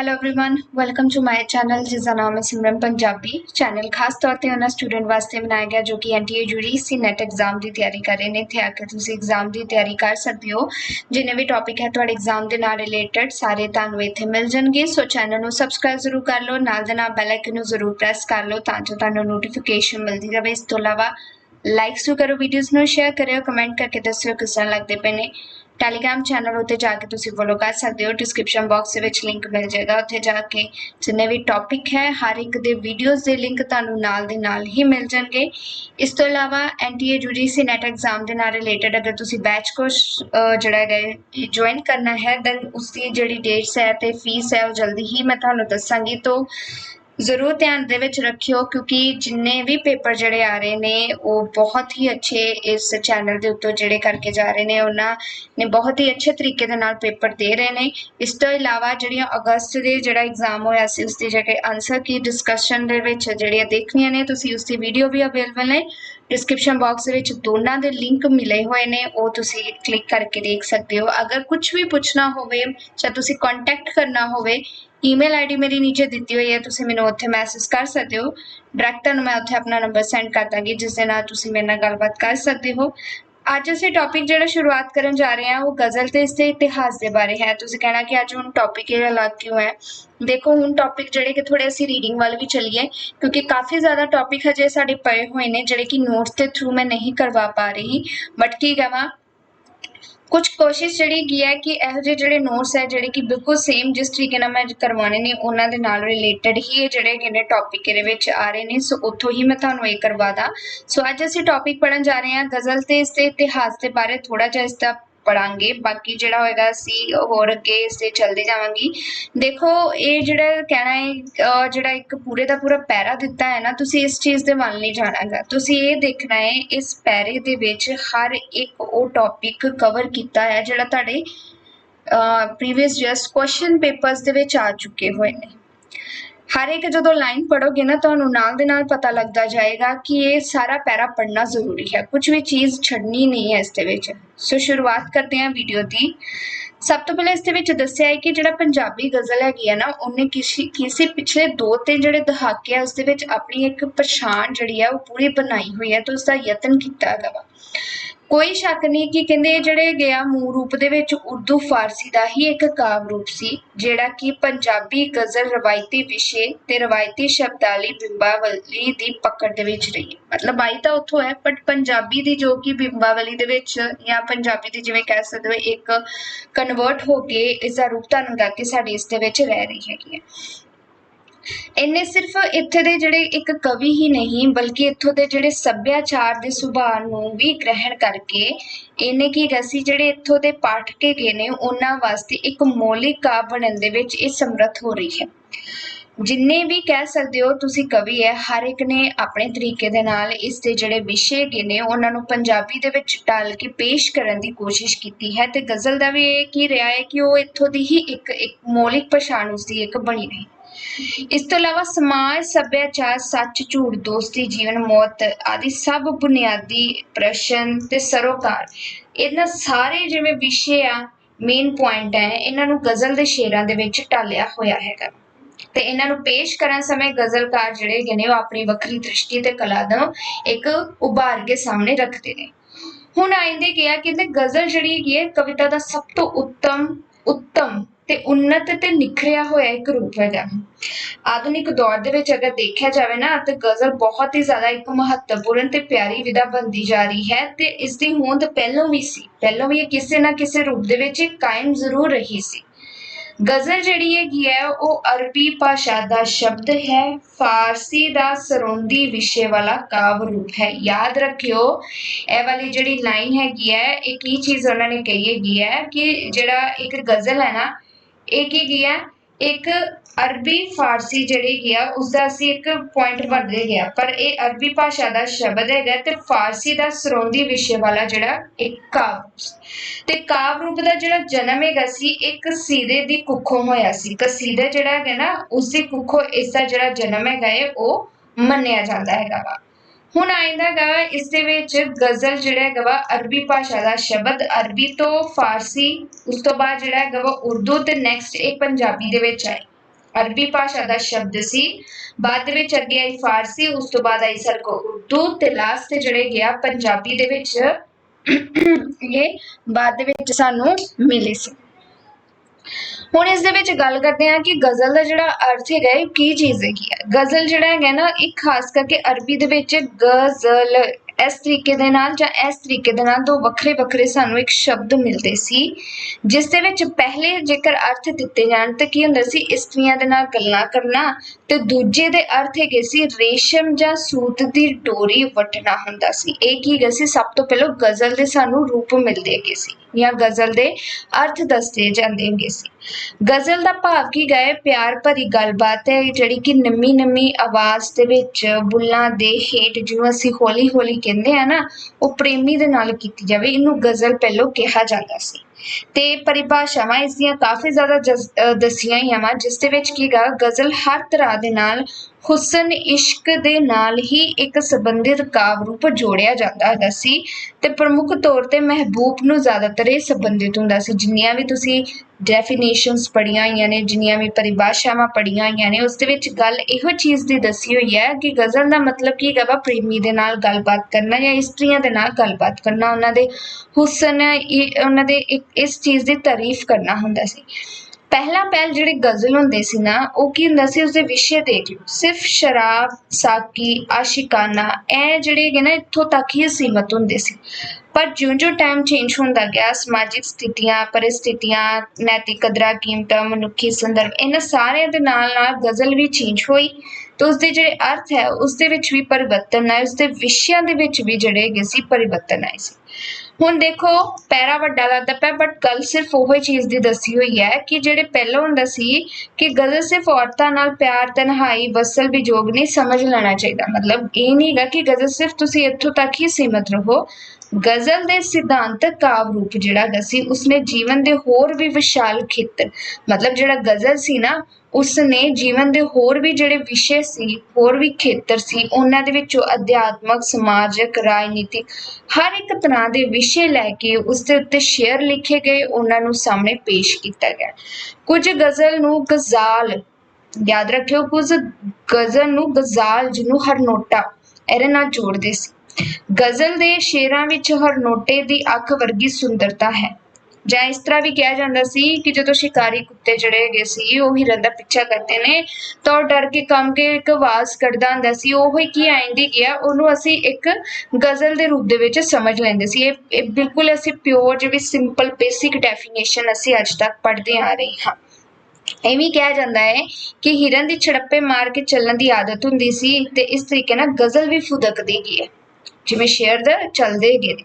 hello everyone welcome to my channel ਜਿਸ ਦਾ ਨਾਮ ਹੈ ਸਿਮਰਨ ਪੰਜਾਬੀ ਚੈਨਲ ਖਾਸ ਤੌਰ ਤੇ ਉਹਨਾਂ ਸਟੂਡੈਂਟ ਵਾਸਤੇ ਬਣਾਇਆ ਗਿਆ ਜੋ ਕਿ ਐਨਟੀਏ ਯੂਜੀਸੀ ਨੈਟ ਐਗਜ਼ਾਮ ਦੀ ਤਿਆਰੀ ਕਰ ਰਹੇ ਨੇ ਇੱਥੇ ਆ ਕੇ ਤੁਸੀਂ ਐਗਜ਼ਾਮ ਦੀ ਤਿਆਰੀ ਕਰ ਸਕਦੇ ਹੋ ਜਿੰਨੇ ਵੀ ਟੌਪਿਕ ਹੈ ਤੁਹਾਡੇ ਐਗਜ਼ਾਮ ਦੇ ਨਾਲ ਰਿਲੇਟਡ ਸਾਰੇ ਤੁਹਾਨੂੰ ਇੱਥੇ ਮਿਲ ਜਾਣਗੇ ਸੋ ਚੈਨਲ ਨੂੰ ਸਬਸਕ੍ਰਾਈਬ ਜ਼ਰੂਰ ਕਰ ਲਓ ਨਾਲ ਦੇ ਨਾਲ ਬੈਲ ਆਈਕਨ ਨੂੰ ਜ਼ਰੂਰ ਪ੍ਰੈਸ ਕਰ ਲਓ ਤਾਂ ਜੋ ਤੁਹਾਨੂੰ ਨੋਟੀਫਿਕੇਸ਼ਨ ਮਿਲਦੀ ਰਹੇ ਇਸ ਤੋਂ ਇਲਾਵਾ ਲਾਈਕਸ ਵੀ ਕਰੋ ਵੀਡੀਓਜ਼ ਨੂੰ ਸ਼ੇਅਰ ਕਰਿਓ ਕਮੈਂਟ ਕਰਕੇ ਦੱਸਿਓ ਕਿਸ ਤਰ੍ਹਾਂ ਲੱਗਦੇ ਪਏ ਨੇ ਟੈਲੀਗ੍ਰਾਮ ਚੈਨਲ ਉੱਤੇ ਜਾ ਕੇ ਤੁਸੀਂ ਫੋਲੋ ਕਰ ਸਕਦੇ ਹੋ। ਡਿਸਕ੍ਰਿਪਸ਼ਨ ਬਾਕਸ ਦੇ ਵਿੱਚ ਲਿੰਕ ਮਿਲ ਜਾਏਗਾ। ਉੱਥੇ ਜਾ ਕੇ ਜਿੰਨੇ ਵੀ ਟੌਪਿਕ ਹੈ, ਹਰ ਇੱਕ ਦੇ ਵੀਡੀਓਜ਼ ਦੇ ਲਿੰਕ ਤੁਹਾਨੂੰ ਨਾਲ ਦੇ ਨਾਲ ਹੀ ਮਿਲ ਜਾਣਗੇ। ਇਸ ਤੋਂ ਇਲਾਵਾ ਐਨਟੀਏ ਯੂਜੀਸੀ ਨੈਟ ਐਗਜ਼ਾਮ ਦੇ ਨਾਲ ਰਿਲੇਟਡ ਅਗਰ ਤੁਸੀਂ ਬੈਚ ਕੋਰਸ ਜਿਹੜਾ ਹੈ ਜੁਆਇਨ ਕਰਨਾ ਹੈ ਦੈਨ ਉਸ ਦੀ ਜਿਹੜੀ ਡੇਟਸ ਹੈ ਤੇ ਫੀਸ ਹੈ, ਉਹ ਜਲਦੀ ਹੀ ਮੈਂ ਤੁਹਾਨੂੰ ਦੱਸਾਂਗੀ। ਤੋਂ ਜ਼ਰੂਰ ਧਿਆਨ ਦੇ ਵਿੱਚ ਰੱਖਿਓ, ਕਿਉਂਕਿ ਜਿੰਨੇ ਵੀ ਪੇਪਰ ਜਿਹੜੇ ਆ ਰਹੇ ਨੇ, ਉਹ ਬਹੁਤ ਹੀ ਅੱਛੇ ਇਸ ਚੈਨਲ ਦੇ ਉੱਤੇ ਜਿਹੜੇ ਕਰਕੇ ਜਾ ਰਹੇ ਨੇ, ਉਹਨਾਂ ਨੇ ਬਹੁਤ ਹੀ ਅੱਛੇ ਤਰੀਕੇ ਦੇ ਨਾਲ ਪੇਪਰ ਦੇ ਰਹੇ ਨੇ। ਇਸ ਤੋਂ ਇਲਾਵਾ ਜਿਹੜੀਆਂ ਅਗਸਤ ਦੇ ਜਿਹੜਾ ਐਗਜ਼ਾਮ ਹੋਇਆ ਸੀ ਉਸ ਦੀ ਜਿਹੜੇ ਆਨਸਰ ਕੀ ਡਿਸਕਸ਼ਨ ਦੇ ਵਿੱਚ ਜਿਹੜੀਆਂ ਦੇਖਣੀਆਂ ਨੇ, ਤੁਸੀਂ ਉਸ ਦੀ ਵੀਡੀਓ ਵੀ ਅਵੇਲੇਬਲ ਨੇ। ਡਿਸਕ੍ਰਿਪਸ਼ਨ ਬਾਕਸ ਦੇ ਵਿੱਚ ਦੋਨਾਂ ਦੇ ਲਿੰਕ ਮਿਲੇ ਹੋਏ ਨੇ, ਉਹ ਤੁਸੀਂ ਕਲਿੱਕ ਕਰਕੇ ਦੇਖ ਸਕਦੇ ਹੋ। ਅਗਰ ਕੁਝ ਵੀ ਪੁੱਛਣਾ ਹੋਵੇ ਜਾਂ ਤੁਸੀਂ ਕੰਟੈਕਟ ਕਰਨਾ ਹੋਵੇ ਈਮੇਲ ਆਈਡੀ ਮੇਰੀ ਨੀਚੇ ਦਿੱਤੀ ਹੋਈ ਹੈ, ਤੁਸੀਂ ਮੈਨੂੰ ਉੱਥੇ ਮੈਸੇਜ ਕਰ ਸਕਦੇ ਹੋ। ਡਾਇਰੈਕਟ ਤੁਹਾਨੂੰ ਮੈਂ ਉੱਥੇ ਆਪਣਾ ਨੰਬਰ ਸੈਂਡ ਕਰ ਦਾਂਗੀ, ਜਿਸ ਦੇ ਨਾਲ ਤੁਸੀਂ ਮੇਰੇ ਨਾਲ ਗੱਲਬਾਤ ਕਰ ਸਕਦੇ ਹੋ। ਅੱਜ ਅਸੀਂ ਟੌਪਿਕ ਜਿਹੜਾ ਸ਼ੁਰੂਆਤ ਕਰਨ ਜਾ ਰਹੇ ਹਾਂ, ਉਹ ਗਜ਼ਲ ਤੇ ਇਸ ਦੇ ਇਤਿਹਾਸ ਦੇ ਬਾਰੇ ਹੈ। ਤੁਸੀਂ ਕਹਿਣਾ ਕਿ ਅੱਜ ਹੁਣ ਟੌਪਿਕ ਇਹ ਅਲੱਗ ਕਿਉਂ ਹੈ? ਦੇਖੋ, ਹੁਣ ਟੌਪਿਕ ਜਿਹੜੇ ਕਿ ਥੋੜੇ ਅਸੀਂ ਰੀਡਿੰਗ ਵੱਲ ਵੀ ਚੱਲੀਏ, ਕਿਉਂਕਿ ਕਾਫੀ ਜ਼ਿਆਦਾ ਟੌਪਿਕ ਹਜੇ ਸਾਡੇ ਪਏ ਹੋਏ ਨੇ, ਜਿਹੜੇ ਕਿ ਨੋਟਸ ਦੇ ਥਰੂ ਮੈਂ ਨਹੀਂ ਕਰਵਾ ਪਾ ਰਹੀ। ਬਟ ਕੀ ਕਹਾਂ ਕੁਝ ਕੋਸ਼ਿਸ਼ ਜਿਹੜੀ ਕੀ ਹੈ ਕਿ ਇਹੋ ਜਿਹੇ ਜਿਹੜੇ ਨੋਟਸ ਹੈ ਜਿਹੜੇ ਕਿ ਬਿਲਕੁਲ ਸੇਮ ਜਿਸ ਤਰੀਕੇ ਨਾਲ ਮੈਂ ਕਰਵਾਉਣੇ ਨੇ, ਉਹਨਾਂ ਦੇ ਨਾਲ ਰਿਲੇਟਡ ਹੀ ਇਹ ਜਿਹੜੇ ਕਿਨੇ ਟੌਪਿਕ ਇਹਦੇ ਵਿੱਚ ਆ ਰਹੇ ਨੇ। ਸੋ ਉੱਥੋਂ ਹੀ ਮੈਂ ਤੁਹਾਨੂੰ ਇਹ ਕਰਵਾਦਾ ਸੋ ਅੱਜ ਅਸੀਂ ਟੌਪਿਕ ਪੜਨ ਜਾ ਰਹੇ ਹਾਂ ਗਜ਼ਲ ਤੇ ਇਸ ਦੇ ਇਤਿਹਾਸ ਦੇ ਬਾਰੇ ਥੋੜਾ ਜਿਹਾ ਇਸ ਦਾ ਪੜਾਂਗੇ, ਬਾਕੀ ਜਿਹੜਾ ਹੋਏਗਾ ਅਸੀਂ ਹੋਰ ਅੱਗੇ ਇਸ ਤੇ ਚੱਲਦੇ ਜਾਵਾਂਗੀ। ਦੇਖੋ, ਇਹ ਜਿਹੜਾ ਕਹਿਣਾ ਹੈ ਜਿਹੜਾ ਇੱਕ ਪੂਰੇ ਦਾ ਪੂਰਾ ਪੈਰਾ ਦਿੱਤਾ ਹੈ ਨਾ, ਤੁਸੀਂ ਇਸ ਚੀਜ਼ ਦੇ ਵੱਲ ਨਹੀਂ ਜਾਣਾਗਾ। ਤੁਸੀਂ ਇਹ ਦੇਖਣਾ ਹੈ, ਇਸ ਪੈਰੇ ਦੇ ਵਿੱਚ ਹਰ ਇੱਕ ਉਹ ਟੌਪਿਕ ਕਵਰ ਕੀਤਾ ਹੈ, ਜਿਹੜਾ ਤੁਹਾਡੇ ਪ੍ਰੀਵੀਅਸ ਜਸਟ ਕੁਐਸਚਨ ਪੇਪਰਸ ਦੇ ਵਿੱਚ ਆ ਚੁੱਕੇ ਹੋਏ ਨੇ। ਹਰ ਇੱਕ ਜਦੋਂ ਲਾਈਨ ਪੜੋਗੇ ਨਾ, ਤੁਹਾਨੂੰ ਨਾਲ ਦੇ ਨਾਲ ਪਤਾ ਲੱਗਦਾ ਜਾਏਗਾ ਕਿ ਇਹ ਸਾਰਾ ਪੈਰਾ ਪੜਨਾ ਜ਼ਰੂਰੀ ਹੈ। ਕੁਝ ਵੀ ਚੀਜ਼ ਛੱਡਣੀ ਨਹੀਂ ਹੈ ਇਸ ਦੇ ਵਿੱਚ। ਸੋ ਸ਼ੁਰੂਆਤ ਕਰਦੇ ਹਾਂ ਵੀਡੀਓ ਦੀ। ਸਭ ਤੋਂ ਪਹਿਲਾਂ ਇਸ ਦੇ ਵਿੱਚ ਦੱਸਿਆ ਹੈ ਕਿ ਜਿਹੜਾ ਪੰਜਾਬੀ ਗਜ਼ਲ ਹੈਗੀ ਹੈ ਨਾ, ਉਹਨੇ ਕਿਸੇ ਕਿਸੇ ਪਿਛਲੇ ਦੋ ਤਿੰਨ ਜਿਹੜੇ ਦਹਾਕੇ ਆ, ਉਸ ਦੇ ਵਿੱਚ ਆਪਣੀ ਇੱਕ ਪਛਾਣ ਜਿਹੜੀ ਹੈ ਉਹ ਪੂਰੀ ਬਣਾਈ ਹੋਈ ਹੈ ਤੇ ਉਸ ਦਾ ਯਤਨ ਕੀਤਾ ਹੈਗਾ ਕੋਈ ਸ਼ੱਕ ਨਹੀਂ ਕਿ ਕਹਿੰਦੇ ਜਿਹੜੇ ਗਿਆ ਮੂਲ ਰੂਪ ਦੇ ਵਿੱਚ ਉਰਦੂ, ਫਾਰਸੀ ਦਾ ਹੀ ਇੱਕ ਕਾਵ ਰੂਪ ਸੀ, ਜਿਹੜਾ ਕਿ ਪੰਜਾਬੀ ਗਜ਼ਲ ਰਵਾਇਤੀ ਵਿਸ਼ੇ ਤੇ ਰਵਾਇਤੀ ਸ਼ਬਦਾਲੀ ਬਿੰਬਾਵਲੀ ਦੀ ਪਕੜ ਦੇ ਵਿੱਚ ਰਹੀ। ਮਤਲਬ ਆਈ ਤਾਂ ਉੱਥੋਂ ਹੈ ਬਟ ਪੰਜਾਬੀ ਦੀ ਜੋ ਕਿ ਬਿੰਬਾਵਲੀ ਦੇ ਵਿੱਚ ਜਾਂ ਪੰਜਾਬੀ ਦੀ ਜਿਵੇਂ ਕਹਿ ਸਕਦੇ ਹੋ, ਇੱਕ ਕਨਵਰਟ ਹੋ ਕੇ ਇਸ ਦਾ ਰੂਪ ਲੱਗ ਕੇ ਸਾਡੀ ਇਸ ਦੇ ਵਿੱਚ ਰਹਿ ਰਹੀ ਹੈਗੀ ਹੈ। ਇਹਨੇ ਸਿਰਫ ਇੱਥੇ ਦੇ ਜਿਹੜੇ ਇੱਕ ਕਵੀ ਹੀ ਨਹੀਂ, ਬਲਕਿ ਇੱਥੋਂ ਦੇ ਜਿਹੜੇ ਸੱਭਿਆਚਾਰ ਦੇ ਸੁਭਾਅ ਨੂੰ ਵੀ ਗ੍ਰਹਿਣ ਕਰਕੇ ਇਹਨੇ ਕੀ ਗਸੀ ਜਿਹੜੇ ਇੱਥੋਂ ਦੇ ਪਾਠਕ ਗਏ ਨੇ, ਉਹਨਾਂ ਵਾਸਤੇ ਇੱਕ ਮੌਲਿਕ ਕਾਵ ਬਣਨ ਦੇ ਵਿੱਚ ਇਹ ਸਮਰੱਥ ਹੋ ਰਹੀ ਹੈ। ਜਿੰਨੇ ਵੀ ਕਹਿ ਸਕਦੇ ਹੋ ਤੁਸੀਂ ਕਵੀ ਹੈ, ਹਰ ਇੱਕ ਨੇ ਆਪਣੇ ਤਰੀਕੇ ਦੇ ਨਾਲ ਇਸ ਦੇ ਜਿਹੜੇ ਵਿਸ਼ੇ ਹੈਗੇ ਨੇ, ਉਹਨਾਂ ਨੂੰ ਪੰਜਾਬੀ ਦੇ ਵਿੱਚ ਟਾਲ ਕੇ ਪੇਸ਼ ਕਰਨ ਦੀ ਕੋਸ਼ਿਸ਼ ਕੀਤੀ ਹੈ ਤੇ ਗਜ਼ਲ ਦਾ ਵੀ ਇਹ ਕੀ ਰਿਹਾ ਹੈ ਕਿ ਉਹ ਇੱਥੋਂ ਦੀ ਹੀ ਇੱਕ ਇੱਕ ਮੌਲਿਕ ਪਛਾਣ ਉਸ ਦੀ ਇੱਕ ਬਣੀ ਰਹੀ। ਇਸ ਤੋਂ ਇਲਾਵਾ ਸਮਾਜ, ਸੱਭਿਆਚਾਰ, ਸੱਚ, ਝੂਠ, ਦੋਸਤੀ, ਜੀਵਨ, ਮੌਤ ਆਦਿ ਸਭ ਬੁਨਿਆਦੀ ਪ੍ਰਸ਼ਨ ਤੇ ਸਰੋਕਾਰ। ਇਹਨਾਂ ਸਾਰੇ ਜਿਵੇਂ ਵਿਸ਼ੇ ਆ ਮੇਨ ਪੁਆਇੰਟ ਹੈ ਇਹਨਾਂ ਨੂੰ ਗਜ਼ਲ ਦੇ ਸ਼ੇਰਾਂ ਦੇ ਵਿੱਚ ਟਾਲਿਆ ਹੋਇਆ ਹੈਗਾ। ਤੇ ਇਹਨਾਂ ਨੂੰ ਪੇਸ਼ ਕਰਨ ਸਮੇਂ ਗਜ਼ਲਕਾਰ ਜਿਹੜੇ ਹੈਗੇ ਨੇ ਉਹ ਆਪਣੀ ਵੱਖਰੀ ਦ੍ਰਿਸ਼ਟੀ ਤੇ ਕਲਾ ਨੂੰ ਇੱਕ ਉਭਾਰ ਕੇ ਸਾਹਮਣੇ ਰੱਖਦੇ ਨੇ। ਹੁਣ ਆਇੰਦੇ ਕਿਹਾ ਕਿ ਗਜ਼ਲ ਜਿਹੜੀ ਹੈਗੀ ਹੈ, ਕਵਿਤਾ ਦਾ ਸਭ ਤੋਂ ਉੱਤਮ ਉੱਤਮ ਤੇ ਉન્નਤ ਤੇ ਨਿਖਰਿਆ ਹੋਇਆ ਇੱਕ ਰੂਪ ਹੈਗਾ। ਆਧੁਨਿਕ ਦੌਰ ਦੇ ਵਿੱਚ ਅਗਰ ਦੇਖਿਆ ਜਾਵੇ ਨਾ, ਤੇ ਗਜ਼ਲ ਬਹੁਤ ਹੀ ਜ਼ਿਆਦਾ ਇੱਕ ਮਹੱਤਵਪੂਰਨ ਤੇ ਪਿਆਰੀ ਵਿਧਾ ਬਣਦੀ ਜਾ ਰਹੀ ਹੈ ਤੇ ਇਸ ਦੀ ਹੋਂਦ ਪਹਿਲਾਂ ਵੀ ਸੀ। ਪਹਿਲਾਂ ਵੀ ਇਹ ਕਿਸੇ ਨਾ ਕਿਸੇ ਰੂਪ ਦੇ ਵਿੱਚ ਕਾਇਮ ਜ਼ਰੂਰ ਰਹੀ ਸੀ। ਗਜ਼ਲ ਜਿਹੜੀ ਹੈਗੀ ਹੈ, ਉਹ ਅਰਬੀ ਭਾਸ਼ਾ ਦਾ ਸ਼ਬਦ ਹੈ, ਫਾਰਸੀ ਦਾ ਸਰੋਂਦੀ ਵਿਸ਼ੇ ਵਾਲਾ ਕਾਵ ਰੂਪ ਹੈ। ਯਾਦ ਰੱਖਿਓ, ਇਹ ਵਾਲੀ ਜਿਹੜੀ ਲਾਈਨ ਹੈਗੀ ਹੈ ਇਹ ਕੀ ਚੀਜ਼ ਉਹਨਾਂ ਨੇ ਕਹੀ ਹੈਗੀ ਹੈ ਕਿ ਜਿਹੜਾ ਇੱਕ ਗਜ਼ਲ ਹੈ ਨਾ ਇਹ ਕੀ ਗਿਆ? ਇੱਕ ਅਰਬੀ ਫਾਰਸੀ ਜਿਹੜੀ ਗਿਆ ਉਸ ਦਾ ਅਸੀਂ ਇੱਕ ਪੁਆਇੰਟ ਵਰਦੇ ਗਿਆ ਪਰ ਇਹ ਅਰਬੀ ਭਾਸ਼ਾ ਦਾ ਸ਼ਬਦ ਹੈਗਾ ਤੇ ਫਾਰਸੀ ਦਾ ਸਰੋਂਦੀ ਵਿਸ਼ੇ ਵਾਲਾ ਜਿਹੜਾ ਇੱਕ ਕਾਵ। ਤੇ ਕਾਵ ਰੂਪ ਦਾ ਜਿਹੜਾ ਜਨਮ ਹੈਗਾ ਸੀ ਇੱਕ ਕਸੀਦੇ ਦੀ ਕੁੱਖੋਂ ਹੋਇਆ ਸੀ। ਕਸੀਦਾ ਜਿਹੜਾ ਹੈਗਾ ਨਾ, ਉਸ ਦੀ ਕੁੱਖੋਂ ਇਸ ਦਾ ਜਿਹੜਾ ਜਨਮ ਹੈਗਾ ਉਹ ਮੰਨਿਆ ਜਾਂਦਾ ਹੈਗਾ ਵਾ। ਹੁਣ ਆਇੰਦਾ ਗਾ ਇਸ ਦੇ ਵਿੱਚ ਗਜ਼ਲ ਜਿਹੜਾ ਹੈਗਾ ਵਾ, ਅਰਬੀ ਭਾਸ਼ਾ ਦਾ ਸ਼ਬਦ, ਅਰਬੀ ਤੋਂ ਫਾਰਸੀ, ਉਸ ਤੋਂ ਬਾਅਦ ਜਿਹੜਾ ਹੈਗਾ ਵਾ, ਉਰਦੂ ਤੇ ਨੈਕਸਟ ਇਹ ਪੰਜਾਬੀ ਦੇ ਵਿੱਚ ਆਏ। ਅਰਬੀ ਭਾਸ਼ਾ ਦਾ ਸ਼ਬਦ ਸੀ, ਬਾਅਦ ਦੇ ਵਿੱਚ ਅੱਗੇ ਆਈ ਫਾਰਸੀ, ਉਸ ਤੋਂ ਬਾਅਦ ਆਈ ਸਰ ਕੋ ਉਰਦੂ ਤੇ ਲਾਸਟ ਤੇ ਜਿਹੜੇ ਗਿਆ ਪੰਜਾਬੀ ਦੇ ਵਿੱਚ, ਇਹ ਬਾਅਦ ਦੇ ਵਿੱਚ ਸਾਨੂੰ ਮਿਲੀ ਸੀ। ਹੁਣ ਇਸ ਦੇ ਵਿੱਚ ਗੱਲ ਕਰਦੇ ਹਾਂ ਕਿ ਗਜ਼ਲ ਦਾ ਜਿਹੜਾ ਅਰਥ ਹੈਗਾ ਇਹ ਕੀ ਚੀਜ਼ ਹੈਗੀ ਹੈ? ਗਜ਼ਲ ਜਿਹੜਾ ਹੈਗਾ ਨਾ, ਇਹ ਖਾਸ ਕਰਕੇ ਅਰਬੀ ਦੇ ਵਿੱਚ ਗਜ਼ਲ ਇਸ ਤਰੀਕੇ ਦੇ ਨਾਲ ਜਾਂ ਇਸ ਤਰੀਕੇ ਦੇ ਨਾਲ ਦੋ ਵੱਖਰੇ ਵੱਖਰੇ ਸਾਨੂੰ ਇੱਕ ਸ਼ਬਦ ਮਿਲਦੇ ਸੀ, ਜਿਸ ਦੇ ਵਿੱਚ ਪਹਿਲੇ ਜੇਕਰ ਅਰਥ ਦਿੱਤੇ ਜਾਣ ਤਾਂ ਕੀ ਹੁੰਦਾ ਸੀ, ਇਸਤਰੀਆਂ ਦੇ ਨਾਲ ਗੱਲਾਂ ਕਰਨਾ ਤੇ ਦੂਜੇ ਦੇ ਅਰਥ ਹੈਗੇ ਸੀ, ਰੇਸ਼ਮ ਜਾਂ ਸੂਤ ਦੀ ਡੋਰੀ ਵਟਣਾ ਹੁੰਦਾ ਸੀ। ਇਹ ਕੀ ਹੈਗਾ ਸੀ, ਸਭ ਤੋਂ ਪਹਿਲਾਂ ਗਜ਼ਲ ਦੇ ਸਾਨੂੰ ਰੂਪ ਮਿਲਦੇ ਹੈਗੇ ਸੀ। ਜਾਂ ਗਜ਼ਲ ਦੇ ਅਰਥ ਦੱਸਦੇ ਜਾਂਦੇ ਹੈਗੇ ਸੀ। ਗਜ਼ਲ ਦਾ ਭਾਵ ਕੀ ਗਏ ਪਿਆਰ ਭਰੀ ਗੱਲਬਾਤ ਹੈ, ਜਿਹੜੀ ਕਿ ਨੰਮੀ ਨੰਮੀ ਆਵਾਜ਼ ਦੇ ਵਿੱਚ ਬੁੱਲਾਂ ਦੇ ਹੇਠ ਜਿਹਨੂੰ ਅਸੀਂ ਹੌਲੀ ਹੌਲੀ ਕਹਿੰਦੇ ਆ ਨਾ, ਉਹ ਪ੍ਰੇਮੀ ਦੇ ਨਾਲ ਕੀਤੀ ਜਾਵੇ, ਇਹਨੂੰ ਗਜ਼ਲ ਪਹਿਲੋਂ ਕਿਹਾ ਜਾਂਦਾ ਸੀ। ਤੇ ਪਰਿਭਾਸ਼ਾਵਾਂ ਇਸ ਦੀਆਂ ਕਾਫੀ ਜ਼ਿਆਦਾ ਦੱਸੀਆਂ ਹੀ ਆਵਾਂ ਜਿਸ ਦੇ ਵਿੱਚ ਕੀ ਗਾ? ਗਜ਼ਲ ਹਰ ਤਰ੍ਹਾਂ ਦੇ ਨਾਲ ਹੁਸਨ ਇਸ਼ਕ ਦੇ ਨਾਲ ਹੀ ਇੱਕ ਸੰਬੰਧਿਤ ਕਾਵਿ ਰੂਪ ਜੋੜਿਆ ਜਾਂਦਾ ਹੁੰਦਾ ਸੀ ਤੇ ਪ੍ਰਮੁੱਖ ਤੌਰ ਤੇ ਮਹਿਬੂਬ ਨੂੰ ਜ਼ਿਆਦਾਤਰ ਇਹ ਸੰਬੰਧਿਤ ਹੁੰਦਾ ਸੀ। ਜਿੰਨੀਆਂ ਵੀ ਤੁਸੀਂ ਡੈਫੀਨੇਸ਼ਨਸ ਪੜ੍ਹੀਆਂ ਹੋਈਆਂ ਨੇ, ਜਿੰਨੀਆਂ ਵੀ ਪਰਿਭਾਸ਼ਾਵਾਂ ਪੜ੍ਹੀਆਂ ਹੋਈਆਂ ਨੇ, ਉਸ ਦੇ ਵਿੱਚ ਗੱਲ ਇਹੋ ਚੀਜ਼ ਦੀ ਦੱਸੀ ਹੋਈ ਹੈ ਕਿ ਗਜ਼ਲ ਦਾ ਮਤਲਬ ਕੀ ਹੈਗਾ ਵਾ? ਪ੍ਰੇਮੀ ਦੇ ਨਾਲ ਗੱਲਬਾਤ ਕਰਨਾ ਜਾਂ ਇਸਤਰੀਆਂ ਦੇ ਨਾਲ ਗੱਲਬਾਤ ਕਰਨਾ, ਉਹਨਾਂ ਦੇ ਹੁਸਨ, ਇਹ- ਉਹਨਾਂ ਦੇ ਇੱਕ, ਇਸ ਚੀਜ਼ ਦੀ ਤਾਰੀਫ ਕਰਨਾ ਹੁੰਦਾ ਸੀ। ਪਹਿਲਾ ਪਹਿਲ ਜਿਹੜੇ ਗਜ਼ਲ ਹੁੰਦੇ ਸੀ ਨਾ, ਉਹ ਕੀ ਹੁੰਦਾ ਸੀ, ਉਸਦੇ ਵਿਸ਼ੇ ਦੇਖ ਲਓ। ਸਿਰਫ ਸ਼ਰਾਬ, ਸਾਕੀ, ਆਸ਼ਿਕਾਨਾ, ਇਹ ਜਿਹੜੇ ਹੈਗੇ ਨਾ, ਇੱਥੋਂ ਤੱਕ ਹੀ ਸੀਮਤ ਹੁੰਦੇ ਸੀ। ਪਰ ਜਿਉਂ-ਜਿਉਂ ਟਾਈਮ ਚੇਂਜ ਹੁੰਦਾ ਗਿਆ, ਸਮਾਜਿਕ ਸਥਿਤੀਆਂ, ਪਰਿਸਥਿਤੀਆਂ, ਨੈਤਿਕ ਕਦਰਾਂ, ਕੀਮਤਾਂ, ਮਨੁੱਖੀ ਸੰਦਰਭ, ਇਹਨਾਂ ਸਾਰਿਆਂ ਦੇ ਨਾਲ ਨਾਲ ਗਜ਼ਲ ਵੀ ਚੇਂਜ ਹੋਈ ਤੇ ਉਸਦੇ ਜਿਹੜੇ ਅਰਥ ਹੈ ਉਸ ਦੇ ਵਿੱਚ ਵੀ ਪਰਿਵਰਤਨ ਆਏ, ਉਸਦੇ ਵਿਸ਼ਿਆਂ ਦੇ ਵਿੱਚ ਵੀ ਜਿਹੜੇ ਹੈਗੇ ਸੀ, ਪਰਿਵਰਤਨ ਆਏ ਸੀ। ਹੁਣ ਦੇਖੋ, ਪੈਰਾ ਵੱਡਾ ਲੱਗਦਾ ਪਿਆ ਬਟ ਗੱਲ ਸਿਰਫ ਉਹੀ ਚੀਜ਼ ਦੀ ਦੱਸੀ ਹੋਈ ਹੈ ਕਿ ਜਿਹੜੇ ਪਹਿਲਾਂ ਹੁੰਦਾ ਸੀ ਕਿ ਗਜ਼ਲ ਸਿਰਫ ਔਰਤਾਂ ਨਾਲ ਪਿਆਰ, ਤਨਹਾਈ, ਵਸਲ ਵੀ ਵਿਜੋਗ ਨਹੀਂ ਸਮਝ ਲੈਣਾ ਚਾਹੀਦਾ। ਮਤਲਬ ਇਹ ਨਹੀਂ ਹੈਗਾ ਕਿ ਗਜ਼ਲ ਸਿਰਫ ਤੁਸੀਂ ਇੱਥੋਂ ਤੱਕ ਹੀ ਸੀਮਤ ਰਹੋ। ਗਜ਼ਲ ਦੇ ਸਿਧਾਂਤਕ ਕਾਵ ਰੂਪ ਜਿਹੜਾ ਹੈਗਾ ਸੀ, ਉਸਨੇ ਜੀਵਨ ਦੇ ਹੋਰ ਵੀ ਵਿਸ਼ਾਲ ਖੇਤਰ, ਮਤਲਬ ਜਿਹੜਾ ਗਜ਼ਲ ਸੀ ਨਾ, ਉਸਨੇ ਜੀਵਨ ਦੇ ਹੋਰ ਵੀ ਜਿਹੜੇ ਵਿਸ਼ੇ ਸੀ, ਹੋਰ ਵੀ ਖੇਤਰ ਸੀ, ਉਹਨਾਂ ਦੇ ਵਿੱਚੋਂ ਅਧਿਆਤਮਕ, ਸਮਾਜਿਕ, ਰਾਜਨੀਤਿਕ ਹਰ ਇੱਕ ਤਰ੍ਹਾਂ ਦੇ ਵਿਸ਼ੇ ਲੈ ਕੇ ਉਸ ਦੇ ਉੱਤੇ ਸ਼ੇਅਰ ਲਿਖੇ ਗਏ, ਉਹਨਾਂ ਨੂੰ ਸਾਹਮਣੇ ਪੇਸ਼ ਕੀਤਾ ਗਿਆ। ਕੁਝ ਗਜ਼ਲ ਨੂੰ ਗਜ਼ਾਲ ਯਾਦ ਰੱਖਿਓ, ਕੁਝ ਗਜ਼ਲ ਨੂੰ ਗਜ਼ਾਲ ਜਿਹਨੂੰ ਹਰਨੋਟਾ, ਇਹਦੇ ਨਾਲ ਜੋੜਦੇ ਸੀ। ਗਜ਼ਲ ਦੇ ਸ਼ੇਰਾਂ ਵਿੱਚ ਹਰਨੋਟੇ ਦੀ ਅੱਖ ਵਰਗੀ ਸੁੰਦਰਤਾ ਹੈ। ਜਾਂ ਇਸ ਤਰ੍ਹਾਂ ਵੀ ਕਿਹਾ ਜਾਂਦਾ ਸੀ ਕਿ ਜਦੋਂ ਸ਼ਿਕਾਰੀ ਕੁੱਤੇ ਜਿਹੜੇ ਹੈਗੇ ਸੀ, ਉਹ ਹਿਰਨ ਦਾ ਪਿੱਛਾ ਕਰਦੇ ਨੇ, ਤਾਂ ਉਹ ਡਰ ਕੇ ਕੰਬ ਕੇ ਇੱਕ ਆਵਾਜ਼ ਕੱਢਦਾ ਹੁੰਦਾ ਸੀ। ਉਹ ਹੀ ਕੀ ਆਇੰਦੀ ਗਿਆ, ਉਹਨੂੰ ਅਸੀਂ ਇੱਕ ਗਜ਼ਲ ਦੇ ਰੂਪ ਦੇ ਵਿੱਚ ਸਮਝ ਲੈਂਦੇ ਸੀ। ਇਹ ਇਹ ਬਿਲਕੁਲ ਅਸੀਂ ਪਿਓਰ ਜਿਹੜੀ ਸਿੰਪਲ ਬੇਸਿਕ ਡੈਫੀਨੇਸ਼ਨ ਅਸੀਂ ਅੱਜ ਤੱਕ ਪੜ੍ਹਦੇ ਆ ਰਹੇ ਹਾਂ। ਇਹ ਵੀ ਕਿਹਾ ਜਾਂਦਾ ਹੈ ਕਿ ਹਿਰਨ ਦੀ ਛੜੱਪੇ ਮਾਰ ਕੇ ਚੱਲਣ ਦੀ ਆਦਤ ਹੁੰਦੀ ਸੀ ਤੇ ਇਸ ਤਰੀਕੇ ਨਾਲ ਗਜ਼ਲ ਵੀ ਫੁਦਕਦੀ ਗਈ ਹੈ। ਜਿਵੇਂ ਸ਼ੇਰ ਦਾ ਚੱਲਦੇ ਹੈਗੇ ਨੇ।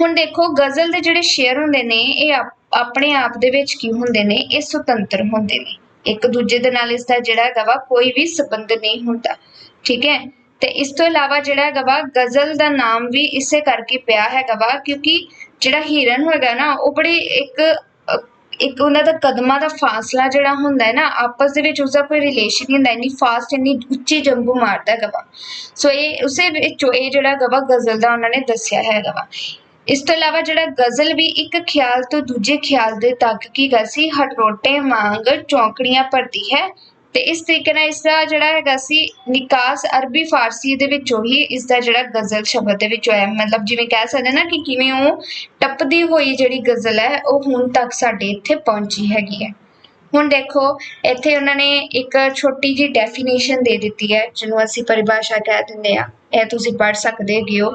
ਹੁਣ ਦੇਖੋ, ਗਜ਼ਲ ਦੇ ਜਿਹੜੇ ਸ਼ੇਰ ਹੁੰਦੇ ਨੇ, ਇਹ ਆਪਣੇ ਆਪ ਦੇ ਵਿੱਚ ਕੀ ਹੁੰਦੇ ਨੇ? ਇਹ ਸੁਤੰਤਰ ਹੁੰਦੇ ਨੇ। ਇੱਕ ਦੂਜੇ ਦੇ ਨਾਲ ਇਸ ਦਾ ਜਿਹੜਾ ਹੈਗਾ ਵਾ, ਕੋਈ ਵੀ ਸੰਬੰਧ ਨਹੀਂ ਹੁੰਦਾ। ਠੀਕ ਹੈ? ਤੇ ਇਸ ਤੋਂ ਇਲਾਵਾ ਜਿਹੜਾ ਹੈਗਾ ਵਾ, ਗਜ਼ਲ ਦਾ ਨਾਮ ਵੀ ਇਸੇ ਕਰਕੇ ਪਿਆ ਹੈਗਾ ਵਾ, ਕਿਉਂਕਿ ਜਿਹੜਾ ਹਿਰਨ ਹੈਗਾ ਨਾ, ਉਹ ਬੜੇ ਇੱਕ ਇੱਕ ਉਹਨਾਂ ਦਾ ਕਦਮਾਂ ਦਾ ਫਾਸਲਾ ਜਿਹੜਾ ਹੁੰਦਾ ਹੈ ਨਾ, ਆਪਸ ਦੇ ਵਿੱਚ ਉਸਦਾ ਕੋਈ ਰਿਲੇਸ਼ਨ ਨਹੀਂ ਹੁੰਦਾ, ਇੰਨੀ ਫਾਸਟ ਇੰਨੀ ਉੱਚੀ ਜੰਬੂ ਮਾਰਦਾ ਹੈਗਾ ਵਾ ਸੋ ਇਹ ਉਸੇ ਵਿੱਚੋਂ ਇਹ ਜਿਹੜਾ ਹੈਗਾ ਵਾ ਗਜ਼ਲ ਦਾ ਉਹਨਾਂ ਨੇ ਦੱਸਿਆ ਹੈਗਾ ਵਾ ਇਸ ਤੋਂ ਇਲਾਵਾ ਜਿਹੜਾ ਗਜ਼ਲ ਵੀ ਇੱਕ ਖਿਆਲ ਤੋਂ ਦੂਜੇ ਖਿਆਲ ਦੇ ਤੱਕ ਕੀ ਗਾ ਸੀ? ਹਟਰੋਟੇ ਵਾਂਗ ਚੌਂਕੜੀਆਂ ਭਰਦੀ ਹੈ। ਤੇ ਇਸ ਤਰੀਕੇ ਨਾਲ ਇਸ ਦਾ ਜਿਹੜਾ ਹੈਗਾ ਸੀ ਨਿਕਾਸ ਅਰਬੀ ਫਾਰਸੀ ਦੇ ਵਿੱਚੋਂ ਹੀ ਇਸ ਦਾ ਜਿਹੜਾ ਗਜ਼ਲ ਸ਼ਬਦ ਦੇ ਵਿੱਚੋਂ ਆਇਆ ਮਤਲਬ ਜਿਵੇਂ ਕਹਿ ਸਕਦੇ ਨਾ ਕਿ ਕਿਵੇਂ ਉਹ ਟੱਪਦੀ ਹੋਈ ਜਿਹੜੀ ਗਜ਼ਲ ਹੈ, ਉਹ ਹੁਣ ਤੱਕ ਸਾਡੇ ਇੱਥੇ ਪਹੁੰਚੀ ਹੈਗੀ ਹੈ। ਹੁਣ ਦੇਖੋ, ਇੱਥੇ ਉਹਨਾਂ ਨੇ ਇੱਕ ਛੋਟੀ ਜੀ ਡੈਫੀਨੇਸ਼ਨ ਦੇ ਦਿੱਤੀ ਹੈ, ਜਿਹਨੂੰ ਅਸੀਂ ਪਰਿਭਾਸ਼ਾ ਕਹਿ ਦਿੰਦੇ ਆ ਇਹ ਤੁਸੀਂ ਪੜ੍ਹ ਸਕਦੇ ਹੈਗੇ ਹੋ।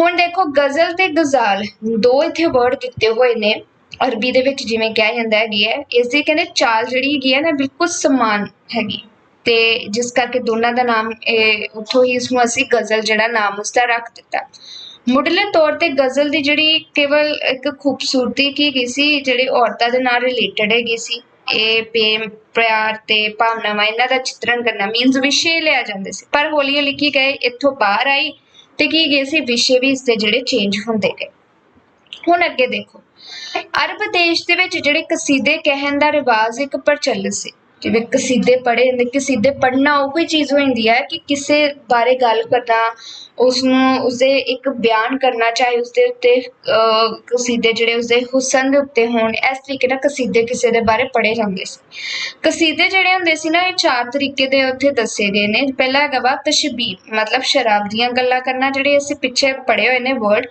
ਹੁਣ ਦੇਖੋ, ਗਜ਼ਲ ਤੇ ਗਜ਼ਾਲ ਦੋ ਇੱਥੇ ਵਰਡ ਦਿੱਤੇ ਹੋਏ ਨੇ। ਅਰਬੀ ਦੇ ਵਿੱਚ ਜਿਵੇਂ ਕਿਹਾ ਜਾਂਦਾ ਹੈਗੀ ਹੈ ਇਸ ਦੀ ਕਹਿੰਦੇ ਚਾਲ ਜਿਹੜੀ ਹੈਗੀ ਹੈ ਨਾ, ਬਿਲਕੁਲ ਸਮਾਨ ਹੈਗੀ। ਤੇ ਜਿਸ ਕਰਕੇ ਦੋਨਾਂ ਦਾ ਨਾਮ, ਇਹ ਉੱਥੋਂ ਹੀ ਇਸ ਨੂੰ ਅਸੀਂ ਗਜ਼ਲ ਜਿਹੜਾ ਨਾਮ ਉਸਦਾ ਰੱਖ ਦਿੱਤਾ। ਮੁੱਢਲੇ ਤੌਰ ਤੇ ਗਜ਼ਲ ਦੀ ਜਿਹੜੀ ਕੇਵਲ ਇੱਕ ਖੂਬਸੂਰਤੀ ਕੀ ਗਈ ਸੀ, ਜਿਹੜੇ ਔਰਤਾਂ ਦੇ ਨਾਲ ਰਿਲੇਟਡ ਹੈਗੀ ਸੀ, ਇਹ ਪ੍ਰੇਮ, ਪਿਆਰ ਤੇ ਭਾਵਨਾਵਾਂ, ਇਹਨਾਂ ਦਾ ਚਿੱਤਰਣ ਕਰਨਾ ਮੀਨਸ ਵਿਸ਼ੇ ਲਿਆ ਜਾਂਦੇ ਸੀ। ਪਰ ਹੌਲੀ ਹੌਲੀ ਕੀ ਗਏ ਇੱਥੋਂ ਬਾਹਰ ਆਈ ਤੇ ਕੀ ਗਏ ਸੀ, ਵਿਸ਼ੇ ਵੀ ਇਸ ਦੇ ਜਿਹੜੇ ਚੇਂਜ ਹੁੰਦੇ ਗਏ। ਹੁਣ ਅੱਗੇ ਦੇਖੋ। ਅਰਬ ਦੇਸ਼ ਦੇ ਵਿੱਚ ਜਿਹੜੇ ਕਸੀਦੇ ਕਹਿਣ ਦਾ ਰਿਵਾਜ ਇੱਕ ਪ੍ਰਚਲਿਤ ਸੀ। ਜਿਵੇਂ ਕਸੀਦੇ ਪੜ੍ਹੇ ਹੁੰਦੇ ਕਸੀਦੇ ਪੜ੍ਹਨਾ ਉਹ ਕੋਈ ਚੀਜ਼ ਹੋ ਜਾਂਦੀ ਹੈ ਕਿ ਕਿਸੇ ਬਾਰੇ ਗੱਲ ਕਰਨਾ ਉਸ ਨੂੰ ਉਸਦੇ ਇੱਕ ਬਿਆਨ ਕਰਨਾ ਚਾਹੇ ਉਸਦੇ ਉੱਤੇ ਕਸੀਦੇ ਜਿਹੜੇ ਉਸਦੇ ਹੁਸਨ ਦੇ ਉੱਤੇ ਹੋਣ ਇਸ ਤਰੀਕੇ ਨਾਲ ਕਸੀਦੇ ਕਿਸੇ ਦੇ ਬਾਰੇ ਪੜ੍ਹੇ ਜਾਂਦੇ ਸੀ। ਕਸੀਦੇ ਜਿਹੜੇ ਹੁੰਦੇ ਸੀ ਨਾ ਇਹ ਚਾਰ ਤਰੀਕੇ ਦੇ ਉੱਥੇ ਦੱਸੇ ਗਏ ਨੇ। ਪਹਿਲਾ ਹੈਗਾ ਵਾ ਤਸ਼ਬੀਹ ਮਤਲਬ ਸ਼ਰਾਬ ਦੀਆਂ ਗੱਲਾਂ ਕਰਨਾ ਜਿਹੜੇ ਅਸੀਂ ਪਿੱਛੇ ਪੜ੍ਹੇ ਹੋਏ ਨੇ ਵਰਡ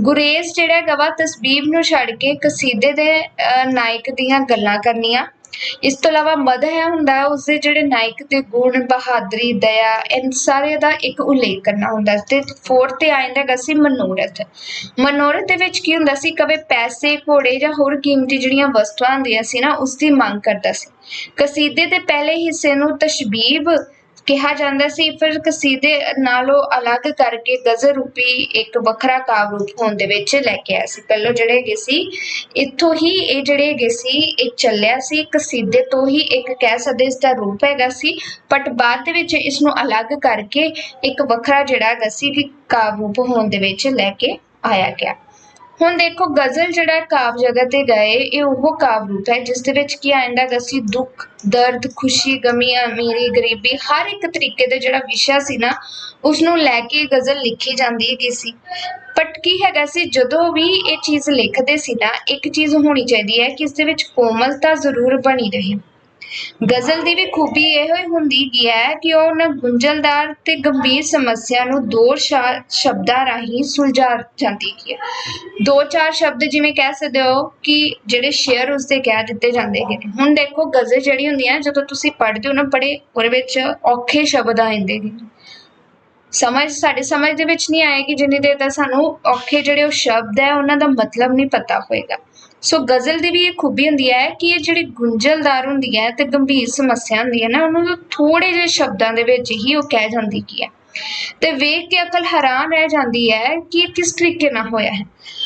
ਗੁਰੇਜ਼ ਜਿਹੜਾ ਹੈਗਾ ਵਾ ਤਸਬੀਬ ਨੂੰ ਛੱਡ ਕੇ ਕਸੀਦੇ ਦੇ ਅਹ, ਨਾਇਕ ਦੀਆਂ ਗੱਲਾਂ ਕਰਨੀਆਂ। ਇਸ ਤੋਂ ਇਲਾਵਾ ਮਦਹ ਹੁੰਦਾ ਹੈ, ਉਸਦੇ ਜਿਹੜੇ ਨਾਇਕ ਦੇ ਗੁਣ, ਬਹਾਦਰੀ, ਦਇਆ, ਇਨ ਸਾਰੇ ਦਾ ਇੱਕ ਉਲੇਖ ਕਰਨਾ ਹੁੰਦਾ ਸੀ ਤੇ ਫੋਰਥ ਤੇ ਆ ਜਾਂਦਾ ਹੈਗਾ ਸੀ ਮਨੋਰਥ। ਮਨੋਰਥ ਦੇ ਵਿੱਚ ਕੀ ਹੁੰਦਾ ਸੀ? ਕਵੇ ਪੈਸੇ, ਘੋੜੇ ਜਾਂ ਹੋਰ ਕੀਮਤੀ ਜਿਹੜੀਆਂ ਵਸਤੂਆਂ ਹੁੰਦੀਆਂ ਸੀ ਨਾ ਉਸ ਦੀ ਮੰਗ ਕਰਦਾ ਸੀ। ਕਸੀਦੇ ਦੇ ਪਹਿਲੇ ਹਿੱਸੇ ਨੂੰ ਤਸ਼ਬੀਬ ਕਿਹਾ ਜਾਂਦਾ ਸੀ, ਫਿਰ ਕਸੀਦੇ ਨਾਲੋਂ ਅਲੱਗ ਕਰਕੇ ਗਜ਼ਲ ਰੂਪੀ ਇੱਕ ਵੱਖਰਾ ਕਾਵਿ ਰੂਪ ਹੋਣ ਦੇ ਵਿੱਚ ਲੈ ਕੇ ਆਇਆ ਸੀ। ਪਹਿਲੋਂ ਜਿਹੜੇ ਹੈਗੇ ਸੀ, ਇੱਥੋਂ ਹੀ ਇਹ ਜਿਹੜੇ ਹੈਗੇ ਸੀ, ਇਹ ਚੱਲਿਆ ਸੀ। ਕਸੀਦੇ ਤੋਂ ਹੀ ਇੱਕ ਕਹਿ ਸਕਦੇ ਇਸ ਦਾ ਰੂਪ ਹੈਗਾ ਸੀ ਬਟ ਬਾਅਦ ਦੇ ਵਿੱਚ ਇਸ ਨੂੰ ਅਲੱਗ ਕਰਕੇ ਇੱਕ ਵੱਖਰਾ ਜਿਹੜਾ ਹੈਗਾ ਸੀ ਕਿ ਕਾਵ ਰੂਪ ਹੋਣ ਦੇ ਵਿੱਚ ਲੈ ਕੇ ਆਇਆ ਗਿਆ। ਹੁਣ ਦੇਖੋ, ਗਜ਼ਲ ਜਿਹੜਾ ਕਾਵ ਜਗਤ ਤੇ ਗਏ, ਇਹ ਉਹ ਕਾਵ ਰੂਪ ਹੈ, ਜਿਸ ਦੇ ਵਿੱਚ ਕੀ ਆਇੰਦਾ ਗਾ ਸੀ ਦੁੱਖ, ਦਰਦ, ਖੁਸ਼ੀ ਗਮੀ ਅਮੀਰੀ, ਗਰੀਬੀ, ਹਰ ਇੱਕ ਤਰੀਕੇ ਦਾ ਜਿਹੜਾ ਵਿਸ਼ਾ ਸੀ ਨਾ ਉਸ ਨੂੰ ਲੈ ਕੇ ਗਜ਼ਲ ਲਿਖੀ ਜਾਂਦੀ ਹੈਗੀ ਸੀ। ਬਟ ਕੀ ਹੈਗਾ ਸੀ, ਜਦੋਂ ਵੀ ਇਹ ਚੀਜ਼ ਲਿਖਦੇ ਸੀ ਨਾ, ਇੱਕ ਚੀਜ਼ ਹੋਣੀ ਚਾਹੀਦੀ ਹੈ ਕਿ ਇਸ ਦੇ ਵਿੱਚ ਕੋਮਲਤਾ ਜ਼ਰੂਰ ਬਣੀ ਰਹੇ। ਗਜ਼ਲ ਦੀ ਵੀ ਖੂਬੀ ਇਹੋ ਹੀ ਹੁੰਦੀ ਕੀ ਹੈ ਕਿ ਉਹ ਉਹਨਾਂ ਗੁੰਝਲਦਾਰ ਤੇ ਗੰਭੀਰ ਸਮੱਸਿਆ ਨੂੰ ਦੋ ਸ਼ਾ- ਸ਼ਬਦਾਂ ਰਾਹੀਂ ਸੁਲਝਾ ਜਾਂਦੀ ਹੈ। ਦੋ ਚਾਰ ਸ਼ਬਦ ਜਿਵੇਂ ਕਹਿ ਸਕਦੇ ਹੋ ਕਿ ਜਿਹੜੇ ਸ਼ੇਅਰ ਉਸਦੇ ਕਹਿ ਦਿੱਤੇ ਜਾਂਦੇ ਨੇ। ਹੁਣ ਦੇਖੋ ਗਜ਼ਲ ਜਿਹੜੀ ਹੁੰਦੀ ਹੈ, ਜਦੋਂ ਤੁਸੀਂ ਪੜ੍ਹਦੇ ਹੋ ਨਾ, ਬੜੇ ਉਹਦੇ ਵਿੱਚ ਔਖੇ ਸ਼ਬਦ ਆ ਜਾਂਦੇ ਨੇ। ਸਮਝ, ਸਾਡੇ ਸਮਝ ਦੇ ਵਿੱਚ ਨਹੀਂ ਆਏਗੀ, ਜਿੰਨੀ ਦੇਰ ਤੱਕ ਸਾਨੂੰ ਔਖੇ ਜਿਹੜੇ ਉਹ ਸ਼ਬਦ ਹੈ, ਉਹਨਾਂ ਦਾ ਮਤਲਬ ਨਹੀਂ ਪਤਾ ਹੋਏਗਾ। ਸੋ ਗਜ਼ਲ ਦੀ ਵੀ ਇਹ ਖੂਬੀ ਹੁੰਦੀ ਹੈ ਕਿ ਇਹ ਜਿਹੜੀ ਗੁੰਝਲਦਾਰ ਹੁੰਦੀ ਹੈ ਤੇ ਗੰਭੀਰ ਸਮੱਸਿਆ ਹੁੰਦੀ ਹੈ ਨਾ, ਉਹਨੂੰ ਥੋੜੇ ਜਿਹੇ ਸ਼ਬਦਾਂ ਦੇ ਵਿੱਚ ਹੀ ਉਹ ਕਹਿ ਜਾਂਦੀ ਕੀ ਹੈ। ਤੇ ਵੇਖ ਕੇ ਅਕਲ ਹੈਰਾਨ ਰਹਿ ਜਾਂਦੀ ਹੈ ਕਿ ਇਹ ਕਿਸ ਤਰੀਕੇ ਨਾਲ ਹੋਇਆ ਹੈ।